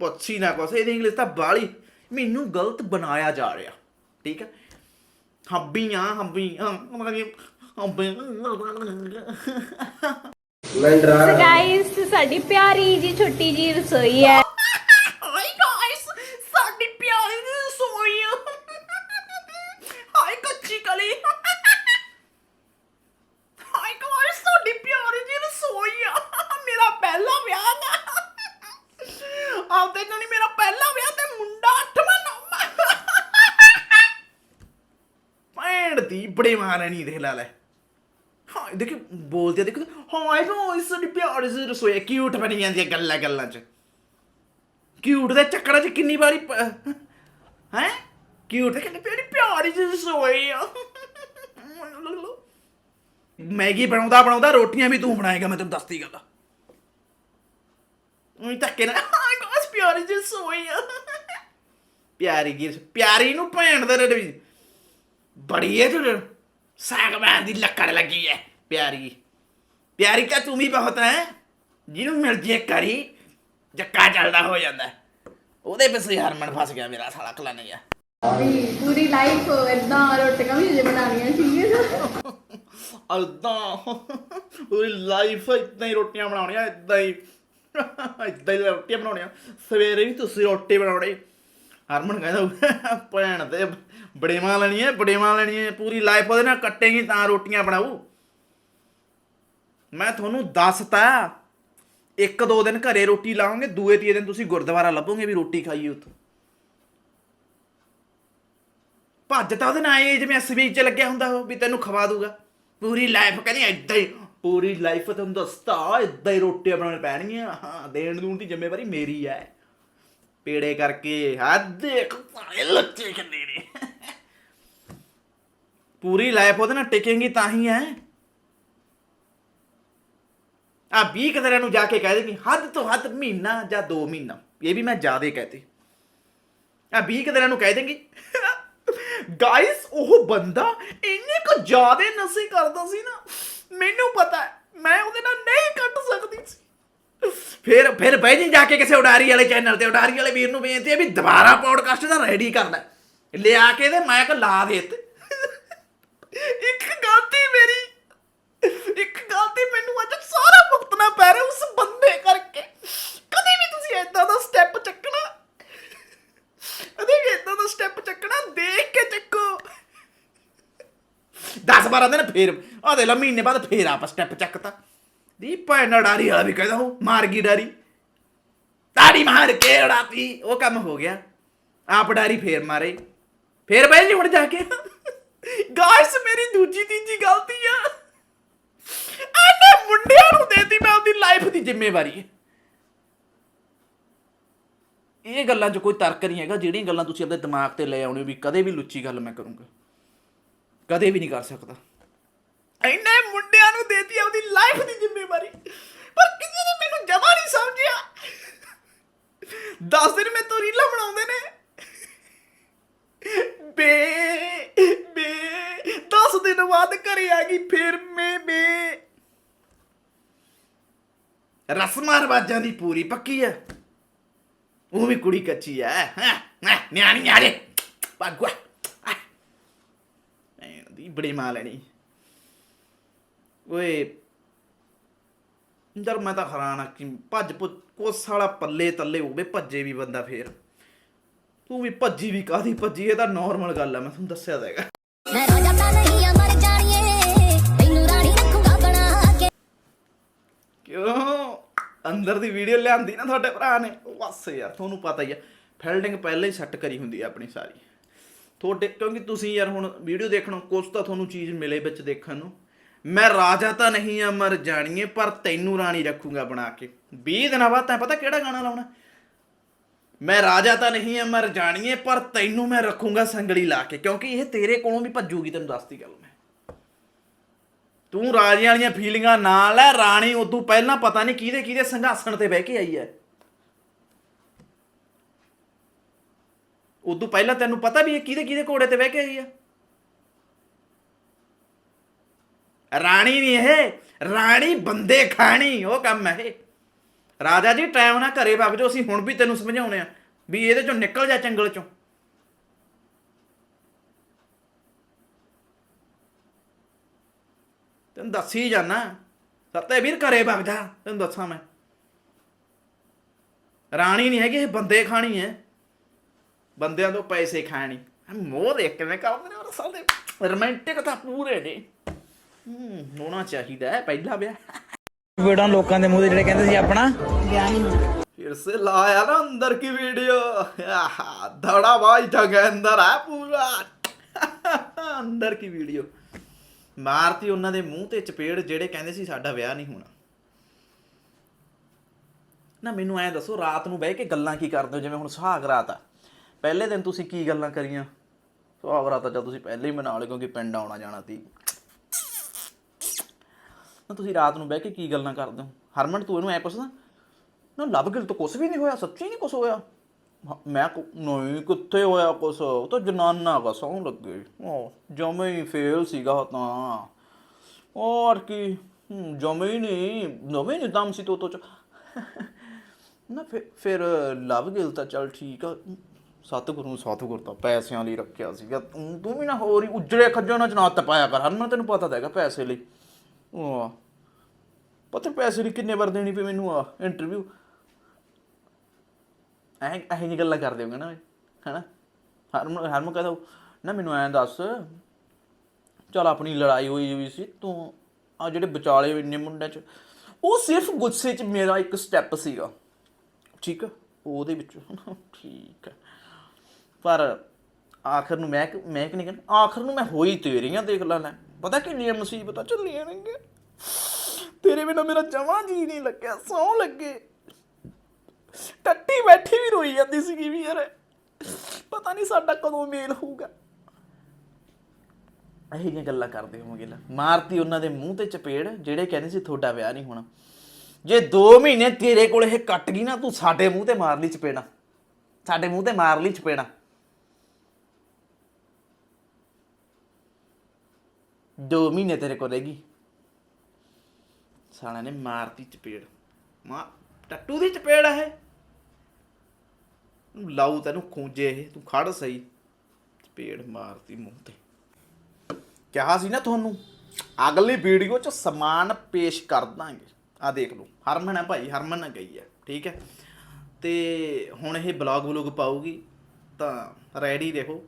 ਪੁੱਛੀ ਨਾ ਕੁਛ ਇਹਦੀ ਇੰਗਲਿਸ਼ ਤਾਂ ਬਾਲੀ। ਮੈਨੂੰ ਗਲਤ ਬਣਾਇਆ ਜਾ ਰਿਹਾ। ਠੀਕ ਹੈ? ਹੱਬੀਆਂ ਹੱਬੀਆਂ ਹੱਬੀਆਂ। ਗਾਇਸ ਸਾਡੀ ਪਿਆਰੀ ਜੀ ਛੋਟੀ ਜੀ ਰਸੋਈ ਹੈ ਹਾਈ ਗਾਇਸ ਸਾਡੀ ਪਿਆਰੀ ਦੀ ਰਸੋਈ ਹਾਈ ਕੱਚੀ ਕਲੀ ਹਾਈ ਗਾਇਸ ਸਾਡੀ ਪਿਆਰੀ ਦੀ ਰਸੋਈ ਆ ਮੇਰਾ ਪਹਿਲਾ ਵਿਆਹ ਨਾ ਆਪਦੇ ਨਹੀਂ ਮੇਰਾ ਪਹਿਲਾ ਵਿਆਹ ਤੇ ਮੁੰਡਾ ਅੱਠਵਾਂ ਨੌਵਾਂ ਭੈਣ ਦੀ ਬੜੇ ਮਾਰਣੀ ਹਾਂ ਦੇਖੀ ਬੋਲਦੇ ਆ, ਦੇਖੋ ਹਾਈ ਗਾਇਸ ਸਾਡੀ ਪਿਆਰੀ ਦੀ ਰਸੋਈ ਕਿਊਟ ਬਣੀ ਜਾਂਦੀ ਹੈ ਗੱਲਾਂ ਗੱਲਾਂ 'ਚ ਕਿਊਟ ਦੇ ਚੱਕਰਾਂ 'ਚ ਕਿੰਨੀ ਵਾਰੀ ਹੈ ਕਿਊਟ ਦੇ ਕਿੰਨੀ ਪਿਆਰੀ ਪਿਆਰੀ ਜਿਹੀ ਸੋਈ ਆ ਮੈਗੀ ਬਣਾਉਂਦਾ ਬਣਾਉਂਦਾ ਰੋਟੀਆਂ ਵੀ ਤੂੰ ਬਣਾਏਗਾ ਮੈਂ ਤੈਨੂੰ ਦੱਸਦੀ ਗੱਲ ਉਹੀ ਧੱਕੇ ਨਾ ਹਾਂ ਗਾਸ ਪਿਆਰੀ ਜਿਹੀ ਸੋਈ ਆ ਪਿਆਰੀ ਜੀ ਪਿਆਰੀ ਨੂੰ ਭੈਣ ਦੇ ਰੇਡ ਵੀ ਬੜੀ ਹੈ ਤੂੰ। ਸਾਗਵਾਨ ਦੀ ਲੱਕੜ ਲੱਗੀ ਹੈ ਪਿਆਰੀ। ਪਿਆਰੀ ਤਾਂ ਤੂੰ ਵੀ ਬਹੁਤ ਹੈ ਜਿਹਨੂੰ ਮਿਲ ਜੇ ਕਰੀ ਜੱਕਾ ਚੱਲਦਾ ਹੋ ਜਾਂਦਾ। ਹੈ। ਉਹਦੇ ਪਿੱਛੇ ਹਰਮਨ ਫਸ ਗਿਆ ਮੇਰਾ ਸਾਲਾ ਕਲਾਨੇ ਆ ਪੂਰੀ ਲਾਈਫ ਇਦਾਂ ਰੋਟੀਆਂ ਵੀ ਜੇ ਬਣਾਉਣੀਆਂ ਠੀਕ ਅਲਦਾ ਪੂਰੀ ਲਾਈਫ ਇਦਾਂ ਹੀ ਰੋਟੀਆਂ ਬਣਾਉਣੀਆਂ ਇਦਾਂ ਹੀ। ਇਦਾਂ ਹੀ ਰੋਟੀਆਂ ਬਣਾਉਣੀਆਂ। ਸਵੇਰੇ ਵੀ ਤੁਸੀਂ ਰੋਟੀ ਬਣਾਉਣੀ। ਹਰਮਨ ਕਹਿੰਦਾ ਭੈਣ ਤੇ ਬੜੇ ਮਾਂ ਲੈਣੀ ਹੈ ਬੜੇ ਲੈਣੀ ਹੈ ਪੂਰੀ ਲਾਈਫ ਉਹਦੇ ਨਾਲ ਕੱਟੇਗੀ ਤਾਂ ਰੋਟੀਆਂ ਬਣਾਊ। ਮੈਂ ਤੁਹਾਨੂੰ ਦੱਸਤਾ, ਇੱਕ ਦੋ ਦਿਨ ਘਰੇ ਰੋਟੀ ਲਾਉਂਗੇ ਦੂਏ ਤੀਏ ਦਿਨ ਤੁਸੀਂ ਗੁਰਦੁਆਰਾ ਲੱਭੋਗੇ ਵੀ ਰੋਟੀ ਖਾਈਏ ਉੱਥੋਂ। ਭੱਜ ਤਾਂ ਉਹਦੇ ਨਾਲ ਇਹ ਜਿਵੇਂ ਐਸਬੀ ਚ ਲੱਗਿਆ ਹੁੰਦਾ ਉਹ ਵੀ ਤੈਨੂੰ ਖਵਾ ਦੂਗਾ। ਪੂਰੀ ਲਾਈਫ ਕਹਿੰਦੀ ਏਦਾਂ ਹੀ, ਪੂਰੀ ਲਾਈਫ ਤੁਹਾਨੂੰ ਦੱਸਤਾ, ਏਦਾਂ ਹੀ ਰੋਟੀਆਂ ਬਣਾਉਣੀ ਪੈਣਗੀਆਂ। ਹਾਂ, ਦੇਣ ਦੂਣ ਦੀ ਜ਼ਿੰਮੇਵਾਰੀ ਮੇਰੀ ਹੈ ਪੇੜੇ ਕਰਕੇ ਹਾਂ ਦੇਖ ਸਾਰੇ ਲੱਚੇ ਕਿੰਨੇ ਨੇ। ਪੂਰੀ ਲਾਈਫ ਉਹਦੇ ਨਾਲ ਟਿਕੇਗੀ ਤਾਂ ਹੀ ਹੈ ਆ 20 ਕਦਰਾਂ ਨੂੰ ਜਾ ਕੇ ਕਹਿ ਦੇਗੀ ਹੱਦ ਤੋਂ ਹੱਦ ਮਹੀਨਾ ਜਾਂ 2 ਮਹੀਨਾ, ਇਹ ਵੀ ਮੈਂ ਜ਼ਿਆਦੇ ਕਹਤੇ। ਆ 20 ਕਦਰਾਂ ਨੂੰ ਕਹਿ ਦੇਂਗੀ। ਗਾਇਸ ਉਹ ਬੰਦਾ ਇੰਨੇ ਕੁ ਜ਼ਿਆਦੇ ਨਸ਼ੇ ਕਰਦਾ ਸੀ ਨਾ, ਮੈਨੂੰ ਪਤਾ ਮੈਂ ਉਹਦੇ ਨਾਲ ਨਹੀਂ ਕੱਟ ਸਕਦੀ ਸੀ। ਫਿਰ ਫਿਰ ਬਹਿ ਜੀ ਜਾ ਕੇ ਕਿਸੇ ਉਡਾਰੀ ਵਾਲੇ ਚੈਨਲ ਤੇ, ਉਡਾਰੀ ਵਾਲੇ ਵੀਰ ਨੂੰ ਬੇਨਤੀ ਹੈ ਵੀ ਦੁਬਾਰਾ ਪੌਡਕਾਸਟ ਦਾ ਰੈਡੀ ਕਰਨਾ ਲਿਆ ਕੇ ਤੇ ਮੈਂ ਕਿ ਲਾ ਦੇ ਤੇ ਇੱਕ ਗਲਤੀ ਮੇਰੀ, ਇੱਕ ਗਲਤੀ ਮੈਨੂੰ ਅੱਜ ਸਾਰਾ ਭੁਗਤਣਾ ਪੈ ਰਿਹਾ ਉਸ ਬੰਦੇ ਕਰਕੇ। ਕਦੇ ਵੀ ਤੁਸੀਂ ਏਦਾਂ ਦਾ ਸਟੈਪ ਚੱਕਣਾ, ਕਦੇ ਵੀ ਏਦਾਂ ਦਾ ਸਟੈਪ ਚੱਕਣਾ, ਦੇਖ ਕੇ ਚੱਕੋ। 12 ਦਿਨ ਫੇਰ ਆ ਦੇ ਲਾ ਮਹੀਨੇ ਬਾਅਦ ਫੇਰ ਆਪ ਸਟੈਪ ਚੱਕਤਾ। ਦੀ ਭੈਣ ਡਾਰੀ ਵਾਲਾ ਵੀ ਕਹਿੰਦਾ, ਉਹ ਮਾਰ ਗਈ ਡਾਰੀ। ਤਾੜੀ ਮਾਰ ਕੇ ਉਡਾਤੀ, ਉਹ ਕੰਮ ਹੋ ਗਿਆ। ਆਪ ਡਾਰੀ ਫੇਰ ਮਾਰੇ। ਫੇਰ ਬਹਿ ਜੀ ਹੁਣ ਜਾ ਕੇ। ਦੂਜੀ ਤੀਜੀ ਗਲਤੀ ਆ। ਐਨੇ ਮੁੰਡਿਆਂ ਨੂੰ ਦੇਤੀ ਮੈਂ ਆਪਦੀ ਲਾਈਫ ਦੀ ਜ਼ਿੰਮੇਵਾਰੀ। ਇਹ ਗੱਲਾਂ 'ਚ ਕੋਈ ਤਰਕ ਨਹੀਂ ਹੈਗਾ, ਜਿਹੜੀਆਂ ਗੱਲਾਂ ਤੁਸੀਂ ਆਪਣੇ ਦਿਮਾਗ ਤੇ ਲੈ ਆਉਣੇ ਵੀ ਕਦੇ ਵੀ ਲੁੱਚੀ ਗੱਲ ਮੈਂ ਕਰੂੰਗਾ। ਕਦੇ ਵੀ ਨਹੀਂ ਕਰ ਸਕਦਾ। ਇੰਨੇ ਮੁੰਡਿਆਂ ਨੂੰ ਦੇਤੀ ਆਪਦੀ ਲਾਈਫ ਦੀ ਜ਼ਿੰਮੇਵਾਰੀ। ਪਰ ਕਿਸੇ ਨੇ ਮੈਨੂੰ ਜਮਾ ਨਹੀਂ ਸਮਝਿਆ। 10 ਦਿਨ ਮੈਂ ਤੋਂ ਰੀਲਾਂ ਬਣਾਉਂਦੇ ਨੇ। ਬੇ ਬੇ। 10 ਦਿਨ ਬਾਅਦ ਘਰੇ ਆ ਗਈ, ਫਿਰ ਮੈਂ ਬੇ ਰਸਮਾਂ ਰਵਾਜਾਂ ਦੀ ਪੂਰੀ, ਪੱਕੀ ਹੈ ਉਹ ਵੀ ਕੁੜੀ ਕੱਚੀ ਹੈ ਨਿਆਣੀ ਆ ਰੇ ਪਗਵਾ ਦੀ ਬੜੀ ਮਾਂ ਲੈਣੀ। ਓਏ। ਜਰ ਮੈਂ ਤਾਂ ਹੈਰਾਨ ਆ ਕਿ ਭੱਜ ਭੁੱਜ ਕੋਸ ਵਾਲਾ ਪੱਲੇ ਤੱਲੇ ਹੋਵੇ ਭੱਜੇ ਵੀ ਬੰਦਾ ਫੇਰ। ਤੂੰ ਵੀ ਭੱਜੀ ਵੀ ਕਾਦੀ ਭੱਜੀ ਇਹ ਤਾਂ ਨਾਰਮਲ ਗੱਲ ਆ ਮੈਂ ਤੁਹਾਨੂੰ ਦੱਸਿਆ ਤਾਂ ਹੈਗਾ। ਮੈਂ ਰਾਜਾ ਤਾਂ ਨਹੀਂ ਆ ਮਰ ਜਾਣੀਏ ਤੈਨੂੰ ਰਾਣੀ ਰੱਖੂਗਾ ਬਣਾ ਕੇ ਕਿਉਂ? ਅੰਦਰ ਦੀ ਵੀਡੀਓ ਲਿਆਂਦੀ ਨਾ ਤੁਹਾਡੇ ਭਰਾ ਨੇ। ਬਸ ਯਾਰ ਤੁਹਾਨੂੰ ਪਤਾ ਹੀ ਆ ਫਿਲਡਿੰਗ ਪਹਿਲਾਂ ਹੀ ਸੈੱਟ ਕਰੀ ਹੁੰਦੀ ਆ ਆਪਣੀ ਸਾਰੀ। ਤੁਹਾਡੇ ਕਿਉਂਕਿ ਤੁਸੀਂ ਯਾਰ ਹੁਣ ਵੀਡੀਓ ਦੇਖਣੋ ਕੁਛ ਤਾਂ ਤੁਹਾਨੂੰ ਚੀਜ਼ ਮਿਲੇ ਵਿੱਚ ਦੇਖਣ ਨੂੰ। ਮੈਂ ਰਾਜਾ ਤਾਂ ਨਹੀਂ ਆ ਮਰ ਜਾਣੀਏ ਪਰ ਤੈਨੂੰ ਰਾਣੀ ਰੱਖੂਗਾ ਬਣਾ ਕੇ। 20 ਦਿਨਾਂ ਬਾਅਦ ਤੈਨੂੰ ਪਤਾ ਕਿਹੜਾ ਗਾਣਾ ਲਾਉਣਾ? ਮੈਂ ਰਾਜਾ ਤਾਂ ਨਹੀਂ ਆ, ਮਰ ਜਾਣੀਏ, ਪਰ ਤੈਨੂੰ ਮੈਂ ਰੱਖੂੰਗਾ ਸੰਗਲੀ ਲਾ ਕੇ, ਕਿਉਂਕਿ ਇਹ ਤੇਰੇ ਕੋਲੋਂ ਵੀ ਭੱਜੂਗੀ ਤੈਨੂੰ ਦੱਸਦੀ ਗੱਲ ਮੈਂ। ਤੂੰ ਰਾਜੇ ਵਾਲੀਆਂ ਫੀਲਿੰਗਾਂ ਨਾਲ ਹੈ ਰਾਣੀ ਉਦੋਂ ਪਹਿਲਾਂ ਪਤਾ ਨਹੀਂ ਕਿਹਦੇ ਕਿਹਦੇ ਸੰਘਾਸਣ ਤੇ ਬਹਿ ਕੇ ਆਈ ਹੈ ਉਦੋਂ ਪਹਿਲਾਂ ਤੈਨੂੰ ਪਤਾ ਵੀ ਇਹ ਕਿਹਦੇ ਕਿਹਦੇ ਘੋੜੇ ਤੇ ਬਹਿ ਕੇ ਆਈ ਹੈ ਰਾਣੀ ਨਹੀਂ ਇਹ, ਰਾਣੀ ਬੰਦੇ ਖਾਣੀ, ਉਹ ਕੰਮ ਹੈ ਇਹ। ਰਾਜਾ ਜੀ ਟਾਈਮ ਨਾ ਘਰੇ ਵਗ ਜਾਓ, ਅਸੀਂ ਹੁਣ ਵੀ ਤੈਨੂੰ ਸਮਝਾਉਣੇ ਆ ਵੀ ਇਹਦੇ ਚੋਂ ਨਿਕਲ ਜਾ ਚੰਗਲ ਚੋਂ। ਤੈਨੂੰ ਦੱਸੀ ਜਾਣਾ ਸੱਤੇ ਵੀਰ ਘਰੇ ਵਗ ਜਾ, ਤੈਨੂੰ ਦੱਸਾਂ ਮੈਂ। ਰਾਣੀ ਨਹੀਂ ਹੈਗੀ, ਇਹ ਬੰਦੇ ਖਾਣੀ ਹੈ। ਬੰਦਿਆਂ ਤੋਂ ਪੈਸੇ ਖਾਣੀ। ਆਹ ਮੋਹ ਦੇਖ ਕਿਵੇਂ ਕਰਦੇ ਨੇ ਉਹ ਸਾਲੇ ਰੋਮਾਂਟਿਕ ਤਾਂ ਪੂਰੇ ਨੇ। ਹੂੰ, ਹੋਣਾ ਚਾਹੀਦਾ ਹੈ, ਪਹਿਲਾ ਵਿਆਹ। ਵੀਡੀਓ ਲੋਕਾਂ ਦੇ ਮੂੰਹ ਜਿਹੜੇ ਕਹਿੰਦੇ ਸੀ ਆਪਣਾ। ਫਿਰ ਸੇ ਲਾਇਆ ਨਾ ਅੰਦਰ ਕੀ ਵੀਡੀਓ ਧੜਾ ਭਾਈ ਠਗੇ ਅੰਦਰ ਆ ਪੂਰਾ। ਅੰਦਰ ਕੀ ਵੀਡੀਓ ਮਾਰਤੀ ਉਹਨਾਂ ਦੇ ਮੂੰਹ ਤੇ ਚਪੇੜ ਜਿਹੜੇ ਕਹਿੰਦੇ ਸੀ ਸਾਡਾ ਵਿਆਹ ਨਹੀਂ ਹੋਣਾ। ਨਾ ਮੈਨੂੰ ਐ ਦੱਸੋ, ਰਾਤ ਨੂੰ ਬਹਿ ਕੇ ਗੱਲਾਂ ਕੀ ਕਰਦੇ ਹੋ? ਜਿਵੇਂ ਹੁਣ ਸੁਹਾਗ ਰਾਤ ਆ। ਪਹਿਲੇ ਦਿਨ ਤੁਸੀਂ ਕੀ ਗੱਲਾਂ ਕਰੀਆਂ? ਸੁਹਾਗ ਰਾਤ ਆ ਤੁਸੀਂ ਪਹਿਲੇ ਹੀ ਮਨਾ ਲਿਓ ਕਿਉਂਕਿ ਪਿੰਡ ਆਉਣਾ ਜਾਣਾ ਸੀ। ਨਾ ਤੁਸੀਂ ਰਾਤ ਨੂੰ ਬਹਿ ਕੇ ਕੀ ਗੱਲਾਂ ਕਰਦੇ ਹੋ? ਹਰਮਨ ਤੂੰ ਇਹਨੂੰ ਐ ਪੁੱਛਦਾ ਨਾ ਲਵ ਗਿਲ ਤੋਂ ਕੁਝ ਵੀ ਨਹੀਂ ਹੋਇਆ ਸੱਚੀ ਨਹੀਂ ਕੁਝ ਹੋਇਆ? ਮੈਂ ਕੁ- ਨਹੀਂ ਕਿੱਥੇ ਹੋਇਆ ਕੁਛ? ਉਹ ਤਾਂ ਜਨਾਨਾ ਦਾ ਸੌਂ ਲੱਗੇ। ਉਹ ਜਮੇ ਹੀ ਫੇਲ ਸੀਗਾ ਤਾਂ। ਔਰ ਕੀ? ਹਮ, ਜਮੇ ਹੀ ਨਹੀਂ ਨਵੇਂ ਨਹੀਂ ਦਮ ਸੀ ਤੋ ਤੋ ਨਾ ਫਿਰ ਫਿਰ ਲਵ ਗਿਲ ਤਾਂ ਚੱਲ ਠੀਕ ਆ। ਸਤਿਗੁਰੂ ਸਤਿਗੁਰ ਤਾਂ ਪੈਸਿਆਂ ਲਈ ਰੱਖਿਆ ਸੀਗਾ। ਤੂੰ ਵੀ ਨਾ ਹੋਰ ਹੀ ਉਜੜੇ ਖੱਜਣਾ ਚ ਨਾ ਪਾਇਆ ਕਰ। ਹਰਮਨ ਤੈਨੂੰ ਪਤਾ ਤਾਂ ਹੈਗਾ ਪੈਸੇ ਲਈ। ਉਹ ਪਤਾ ਪੈਸੇ ਨਹੀਂ ਕਿੰਨੇ ਵਾਰ ਦੇਣੀ ਪਈ ਮੈਨੂੰ ਆ ਇੰਟਰਵਿਊ ਐ ਐ ਨਹੀਂ ਗੱਲਾਂ ਕਰਦੇ ਹੋਗੇ ਨਾ ਹੈਨਾ? ਹਰਮਨ ਹਰਮਨ ਕਹਦਾ ਨਾ ਮੈਨੂੰ ਐਂ ਦੱਸ, ਚਲ ਆਪਣੀ ਲੜਾਈ ਹੋਈ ਹੋਈ ਸੀ, ਤੂੰ ਆ ਜਿਹੜੇ ਵਿਚਾਲੇ ਇੰਨੇ ਮੁੰਡਿਆਂ ਚ, ਉਹ ਸਿਰਫ ਗੁੱਸੇ ਚ ਮੇਰਾ ਇੱਕ ਸਟੈਪ ਸੀਗਾ। ਠੀਕ ਆ? ਉਹਦੇ ਵਿੱਚ। ਠੀਕ ਆ। ਪਰ ਆਖਰ ਨੂੰ ਮੈਂ ਮੈਂ ਕਿ ਨਹੀਂ ਕਹਿੰਦਾ ਆਖਰ ਨੂੰ ਮੈਂ ਹੋਈ ਤੇਰੀਆਂ ਦੇਖ ਲੈ ਲੈ। ਪਤਾ ਕਿੰਨੀਆਂ ਮੁਸੀਬਤਾਂ ਚੱਲੀਆਂ ਨੇ ਤੇਰੇ ਬਿਨਾ ਮੇਰਾ ਜਮਾਂ ਜੀ ਨਹੀਂ ਲੱਗਿਆ, ਸੌ ਲੱਗੇ। ਟੱਟੀ ਬੈਠੀ ਵੀ ਰੋਈ ਜਾਂਦੀ ਸੀਗੀ ਵੀ ਯਾਰ, ਪਤਾ ਨਹੀਂ ਸਾਡਾ ਕਦੋਂ ਮੇਲ ਹੋਊਗਾ। ਇਹ ਜਿਹੀਆਂ ਗੱਲਾਂ ਕਰਦੇ ਹੋਵਾਂਗੇ ਲੈ। ਮਾਰਤੀ ਉਹਨਾਂ ਦੇ ਮੂੰਹ ਤੇ ਚਪੇੜ, ਜਿਹੜੇ ਕਹਿੰਦੇ ਸੀ ਤੁਹਾਡਾ ਵਿਆਹ ਨਹੀਂ ਹੋਣਾ। ਜੇ 2 ਮਹੀਨੇ ਤੇਰੇ ਕੋਲ ਇਹ ਕੱਟ ਗਈ ਨਾ, ਤੂੰ ਸਾਡੇ ਮੂੰਹ ਤੇ ਮਾਰ ਲਈ ਚਪੇੜਾ। ਸਾਡੇ ਮੂੰਹ ਤੇ ਮਾਰ ਲਈ ਚਪੇੜਾ। ਦੋ ਮਹੀਨੇ ਤੇਰੇ ਕੋਲ ਰਹੇਗੀ ਸਾਲਾ ਨੇ ਮਾਰਤੀ ਚਪੇੜ। ਮਾ, ਟੱਟੂ ਦੀ ਚਪੇੜ ਹੈ ਲਾਉ ਤੈਨੂੰ ਖੂੰਜੇ ਇਹ, ਤੂੰ ਖੜ ਸਹੀ। ਚਪੇੜ ਮਾਰਤੀ ਮੂੰਹ ਤੇ। ਕਿਹਾ ਸੀ ਨਾ ਤੁਹਾਨੂੰ, ਅਗਲੀ ਵੀਡੀਓ ਚ ਸਮਾਨ ਪੇਸ਼ ਕਰ ਦਾਂਗੇ। ਆ ਦੇਖ ਲਓ, ਹਰਮਨ ਹੈ ਭਾਈ, ਹਰਮਨ ਨਾਲ ਗਈ ਹੈ ਠੀਕ ਹੈ। ਤੇ ਹੁਣ ਇਹ ਬਲੌਗ ਵਲੌਗ ਪਾਊਗੀ, ਤਾਂ ਰੈਡੀ ਰਹੋ।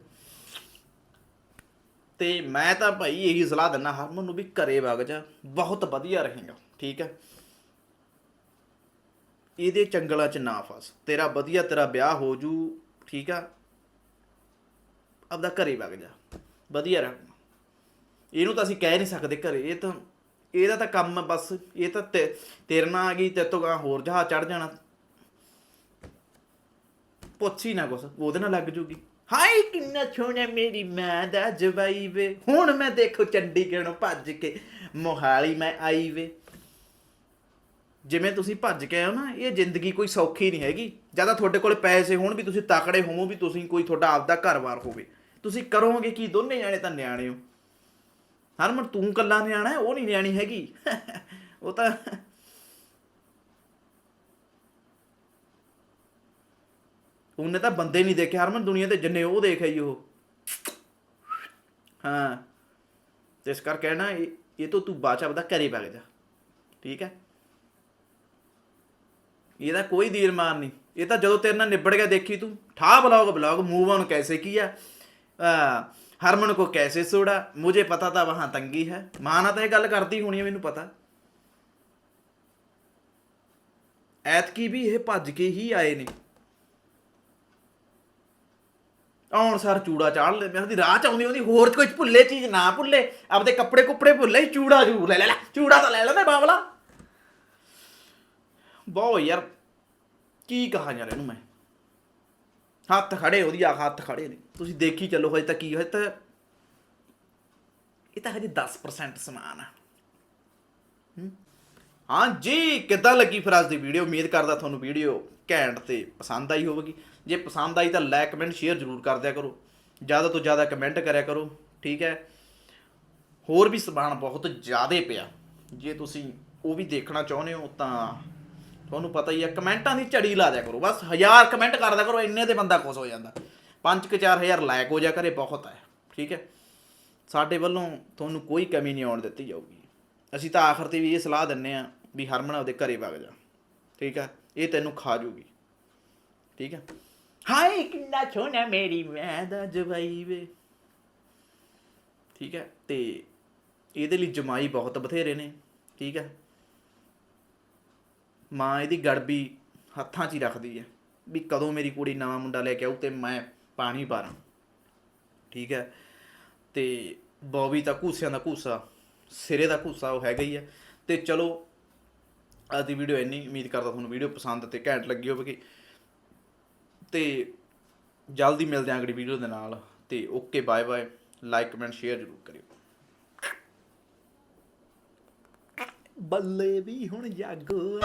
ਤੇ ਮੈਂ ਤਾਂ ਭਾਈ ਇਹੀ ਸਲਾਹ ਦਿੰਦਾ ਹਰਮਨ ਨੂੰ ਵੀ ਘਰੇ ਵਗ ਜਾ, ਬਹੁਤ ਵਧੀਆ ਰਹੇਗਾ, ਠੀਕ ਹੈ? ਇਹਦੇ ਚੰਗਲਾਂ 'ਚ ਨਾ ਫਸ, ਤੇਰਾ ਵਧੀਆ ਤੇਰਾ ਵਿਆਹ ਹੋ ਜੂ, ਠੀਕ ਆ? ਆਪਦਾ ਘਰੇ ਵਗ ਜਾ, ਵਧੀਆ ਰਹਿ। ਇਹਨੂੰ ਤਾਂ ਅਸੀਂ ਕਹਿ ਨਹੀਂ ਸਕਦੇ ਘਰੇ, ਇਹ ਤਾਂ, ਇਹਦਾ ਤਾਂ ਕੰਮ ਬਸ, ਇਹ ਤਾਂ ਤੇ- ਤੇਰੇ ਆ ਗਈ ਤੇ ਤੋਂ ਗਾਂ ਹੋਰ ਜਹਾਜ਼ ਚੜ ਜਾਣਾ। ਪੁੱਛ ਹੀ ਨਾ ਕੁਛ, ਉਹਦੇ ਨਾਲ ਲੱਗ ਜੂਗੀ। ਹਾਏ, ਕਿੰਨਾ ਸੋਹਣਾ ਮੇਰੀ ਮਾਂ ਦਾ ਜਵਾਈ ਵੇ। ਹੁਣ ਮੈਂ ਦੇਖੋ ਚੰਡੀਗੜ੍ਹੋਂ ਭੱਜ ਕੇ ਮੋਹਾਲੀ ਮੈਂ ਆਈ ਵੇ। ਜਿਵੇਂ ਤੁਸੀਂ ਭੱਜ ਕੇ ਆਏ ਨਾ, ਇਹ ਜ਼ਿੰਦਗੀ ਕੋਈ ਸੌਖੀ ਨਹੀਂ ਹੈਗੀ। ਜ਼ਿਆਦਾ ਤੁਹਾਡੇ ਕੋਲ ਪੈਸੇ ਹੋਣ, ਵੀ ਤੁਸੀਂ ਤਾਕੜੇ ਹੋਵੋ, ਵੀ ਤੁਸੀਂ ਕੋਈ ਤੁਹਾਡਾ ਆਪਦਾ ਘਰ-ਬਾਰ ਹੋਵੇ। ਤੁਸੀਂ ਕਰੋਗੇ ਕੀ? ਦੋਨੇ ਜਾਣੇ ਤਾਂ ਨਿਆਣੇ ਹੋ। ਹਰਮਨ, ਤੂੰ ਕੱਲਾ ਨਿਆਣਾ ਉਹ ਨਹੀਂ ਨਿਆਣੀ ਹੈਗੀ। ਉਹ ਤਾਂ ਉਹਨੇ ਤਾਂ ਬੰਦੇ ਨਹੀਂ ਦੇਖੇ, ਹਰਮਨ ਦੁਨੀਆ ਤੇ ਜਿੰਨੇ ਉਹ ਦੇਖੇ ਜੀ ਉਹ। ਹਾਂ। ਤੇ ਇਸ ਕਰਕੇ ਨਾ ਇਹ ਇਹ ਤੋਂ ਤੂੰ ਬਾਚ ਆਪਦਾ ਘਰੇ ਵਗ ਜਾ। ਠੀਕ ਹੈ? ਇਹਦਾ ਕੋਈ ਦੀਰ ਮਾਰ ਨਹੀਂ। ਇਹ ਤਾਂ ਜਦੋਂ ਤੇਰੇ ਨਾਲ ਨਿਬੜ ਗਿਆ ਦੇਖੀ ਤੂੰ। ਠਾ ਬਲੌਗ ਬਲੌਗ ਮੂਵ ਆਨ ਕੈਸੇ ਕੀ ਕੀਆ ਹਰਮਨ ਕੋ ਕੈਸੇ ਸੋੜਾ? ਮੁਝੇ ਪਤਾ ਤਾਂ ਵਹਾਂ ਤੰਗੀ ਹੈ। ਮਾਨਾ ਤਾਂ ਇਹ ਗੱਲ ਕਰਦੀ ਹੋਣੀ ਮੈਨੂੰ ਪਤਾ। ਐਤਕੀ ਵੀ ਇਹ ਭੱਜ ਕੇ ਹੀ ਆਏ ਨੇ। ਆਉਣ ਸਾਰ ਚੂੜਾ ਚਾੜ ਲੈ ਮੈਂ ਉਹਦੀ ਰਾਹ ਚ ਆਉਂਦੀ, ਉਹਦੀ ਹੋਰ ਕੋਈ ਭੁੱਲੇ ਚੀਜ਼ ਨਾ ਭੁੱਲੇ। ਆਪਦੇ ਕੱਪੜੇ ਕੁੱਪੜੇ ਭੁੱਲੇ, ਚੂੜਾ ਜੂ, ਲੈ ਲੈ ਲੈ, ਚੂੜਾ ਤਾਂ ਲੈ ਲੈਂਦਾ ਬਾਵਲਾ। ਬਹੁਤ ਯਾਰ, ਕੀ ਕਹਾ ਯਾਰ ਇਹਨੂੰ ਮੈਂ। ਹੱਥ ਖੜੇ, ਉਹਦੀ ਆ ਹੱਥ ਖੜੇ ਨੇ। ਤੁਸੀਂ ਦੇਖੀ ਚੱਲੋ, ਹਜੇ ਤਾਂ ਕੀ ਹਜੇ ਤਾਂ ਇਹ ਤਾਂ ਹਜੇ 10% ਸਮਾਨ ਆ। ਹਮ? ਹਾਂਜੀ, ਕਿੱਦਾਂ ਲੱਗੀ ਫਿਰ ਅੱਜ ਦੀ ਵੀਡੀਓ ਉਮੀਦ ਕਰਦਾ ਤੁਹਾਨੂੰ ਵੀਡੀਓ ਘੈਂਟ ਤੇ ਪਸੰਦ ਆਈ ਹੋਵੇਗੀ। ਜੇ ਪਸੰਦ ਆਈ ਤਾਂ ਲਾਈਕ, ਕਮੈਂਟ, ਸ਼ੇਅਰ ਜ਼ਰੂਰ ਕਰ ਦਿਆ ਕਰੋ। ਜ਼ਿਆਦਾ ਤੋਂ ਜ਼ਿਆਦਾ ਕਮੈਂਟ ਕਰਿਆ ਕਰੋ, ਠੀਕ ਹੈ? ਹੋਰ ਵੀ ਸਮਾਨ ਬਹੁਤ ਜ਼ਿਆਦੇ ਪਿਆ। ਜੇ ਤੁਸੀਂ ਉਹ ਵੀ ਦੇਖਣਾ ਚਾਹੁੰਦੇ ਹੋ ਤਾਂ ਤੁਹਾਨੂੰ ਪਤਾ ਹੀ ਹੈ, ਕਮੈਂਟਾਂ ਦੀ ਝੜੀ ਲਾ ਦਿਆ ਕਰੋ। ਬਸ ਹਜ਼ਾਰ ਕਮੈਂਟ ਕਰ ਦਿਆ ਕਰੋ, ਇੰਨੇ ਤੇ ਬੰਦਾ ਖੁਸ਼ ਹੋ ਜਾਂਦਾ। ਪੰਜ ਕੁ ਚਾਰ ਹਜ਼ਾਰ ਲਾਇਕ ਹੋ ਜਾ ਕਰੇ, ਬਹੁਤ ਹੈ, ਠੀਕ ਹੈ? ਸਾਡੇ ਵੱਲੋਂ ਤੁਹਾਨੂੰ ਕੋਈ ਕਮੀ ਨਹੀਂ ਆਉਣ ਦਿੱਤੀ ਜਾਊਗੀ। ਅਸੀਂ ਤਾਂ ਆਖਰ ਤੇ ਵੀ ਇਹ ਸਲਾਹ ਦਿੰਨੇ ਆ ਵੀ ਹਰਮਨ ਉਹਦੇ ਘਰੇ ਵਗ ਜਾ, ਠੀਕ ਹੈ? ਇਹ ਤੈਨੂੰ ਖਾ ਜੂਗੀ, ਠੀਕ ਹੈ? ਹਾਏ, ਕਿੰਨਾ ਸੋਹਣਾ ਮੇਰੀ ਮੈਂ ਦਾ ਜਵਾਈ ਵੇ। ਠੀਕ ਹੈ, ਤੇ ਇਹਦੇ ਲਈ ਜਮਾਈ ਬਹੁਤ ਬਥੇਰੇ ਨੇ, ਠੀਕ ਹੈ। ਮਾਂ ਇਹਦੀ ਗੜਬੀ ਹੱਥਾਂ 'ਚ ਹੀ ਰੱਖਦੀ ਹੈ, ਵੀ ਕਦੋਂ ਮੇਰੀ ਕੁੜੀ ਨਵਾਂ ਮੁੰਡਾ ਲੈ ਕੇ ਆਊ ਤੇ ਮੈਂ ਪਾਣੀ ਪਾਰਾਂ ਠੀਕ ਹੈ, ਤੇ ਬੌਬੀ ਤਾਂ ਘੂਸਿਆਂ ਦਾ ਘੂਸਾ, ਸਿਰੇ ਦਾ ਘੂਸਾ ਉਹ ਹੈਗਾ ਹੀ ਹੈ। ਤੇ ਚਲੋ, ਅੱਜ ਦੀ ਵੀਡੀਓ ਇੰਨੀ, ਉਮੀਦ ਕਰਦਾ ਤੁਹਾਨੂੰ ਵੀਡੀਓ ਪਸੰਦ ਤੇ ਘੈਂਟ ਲੱਗੀ ਹੋਵੇਗੀ। ਤੇ ਜਲਦੀ ਮਿਲਦੇ ਹਾਂ ਅਗਲੀ ਵੀਡੀਓ ਦੇ ਨਾਲ। ਤੇ okay bye bye like comment share ਜ਼ਰੂਰ ਕਰਿਓ। ਬੱਲੇ ਵੀ ਹੁਣ ਜਾਗੋ।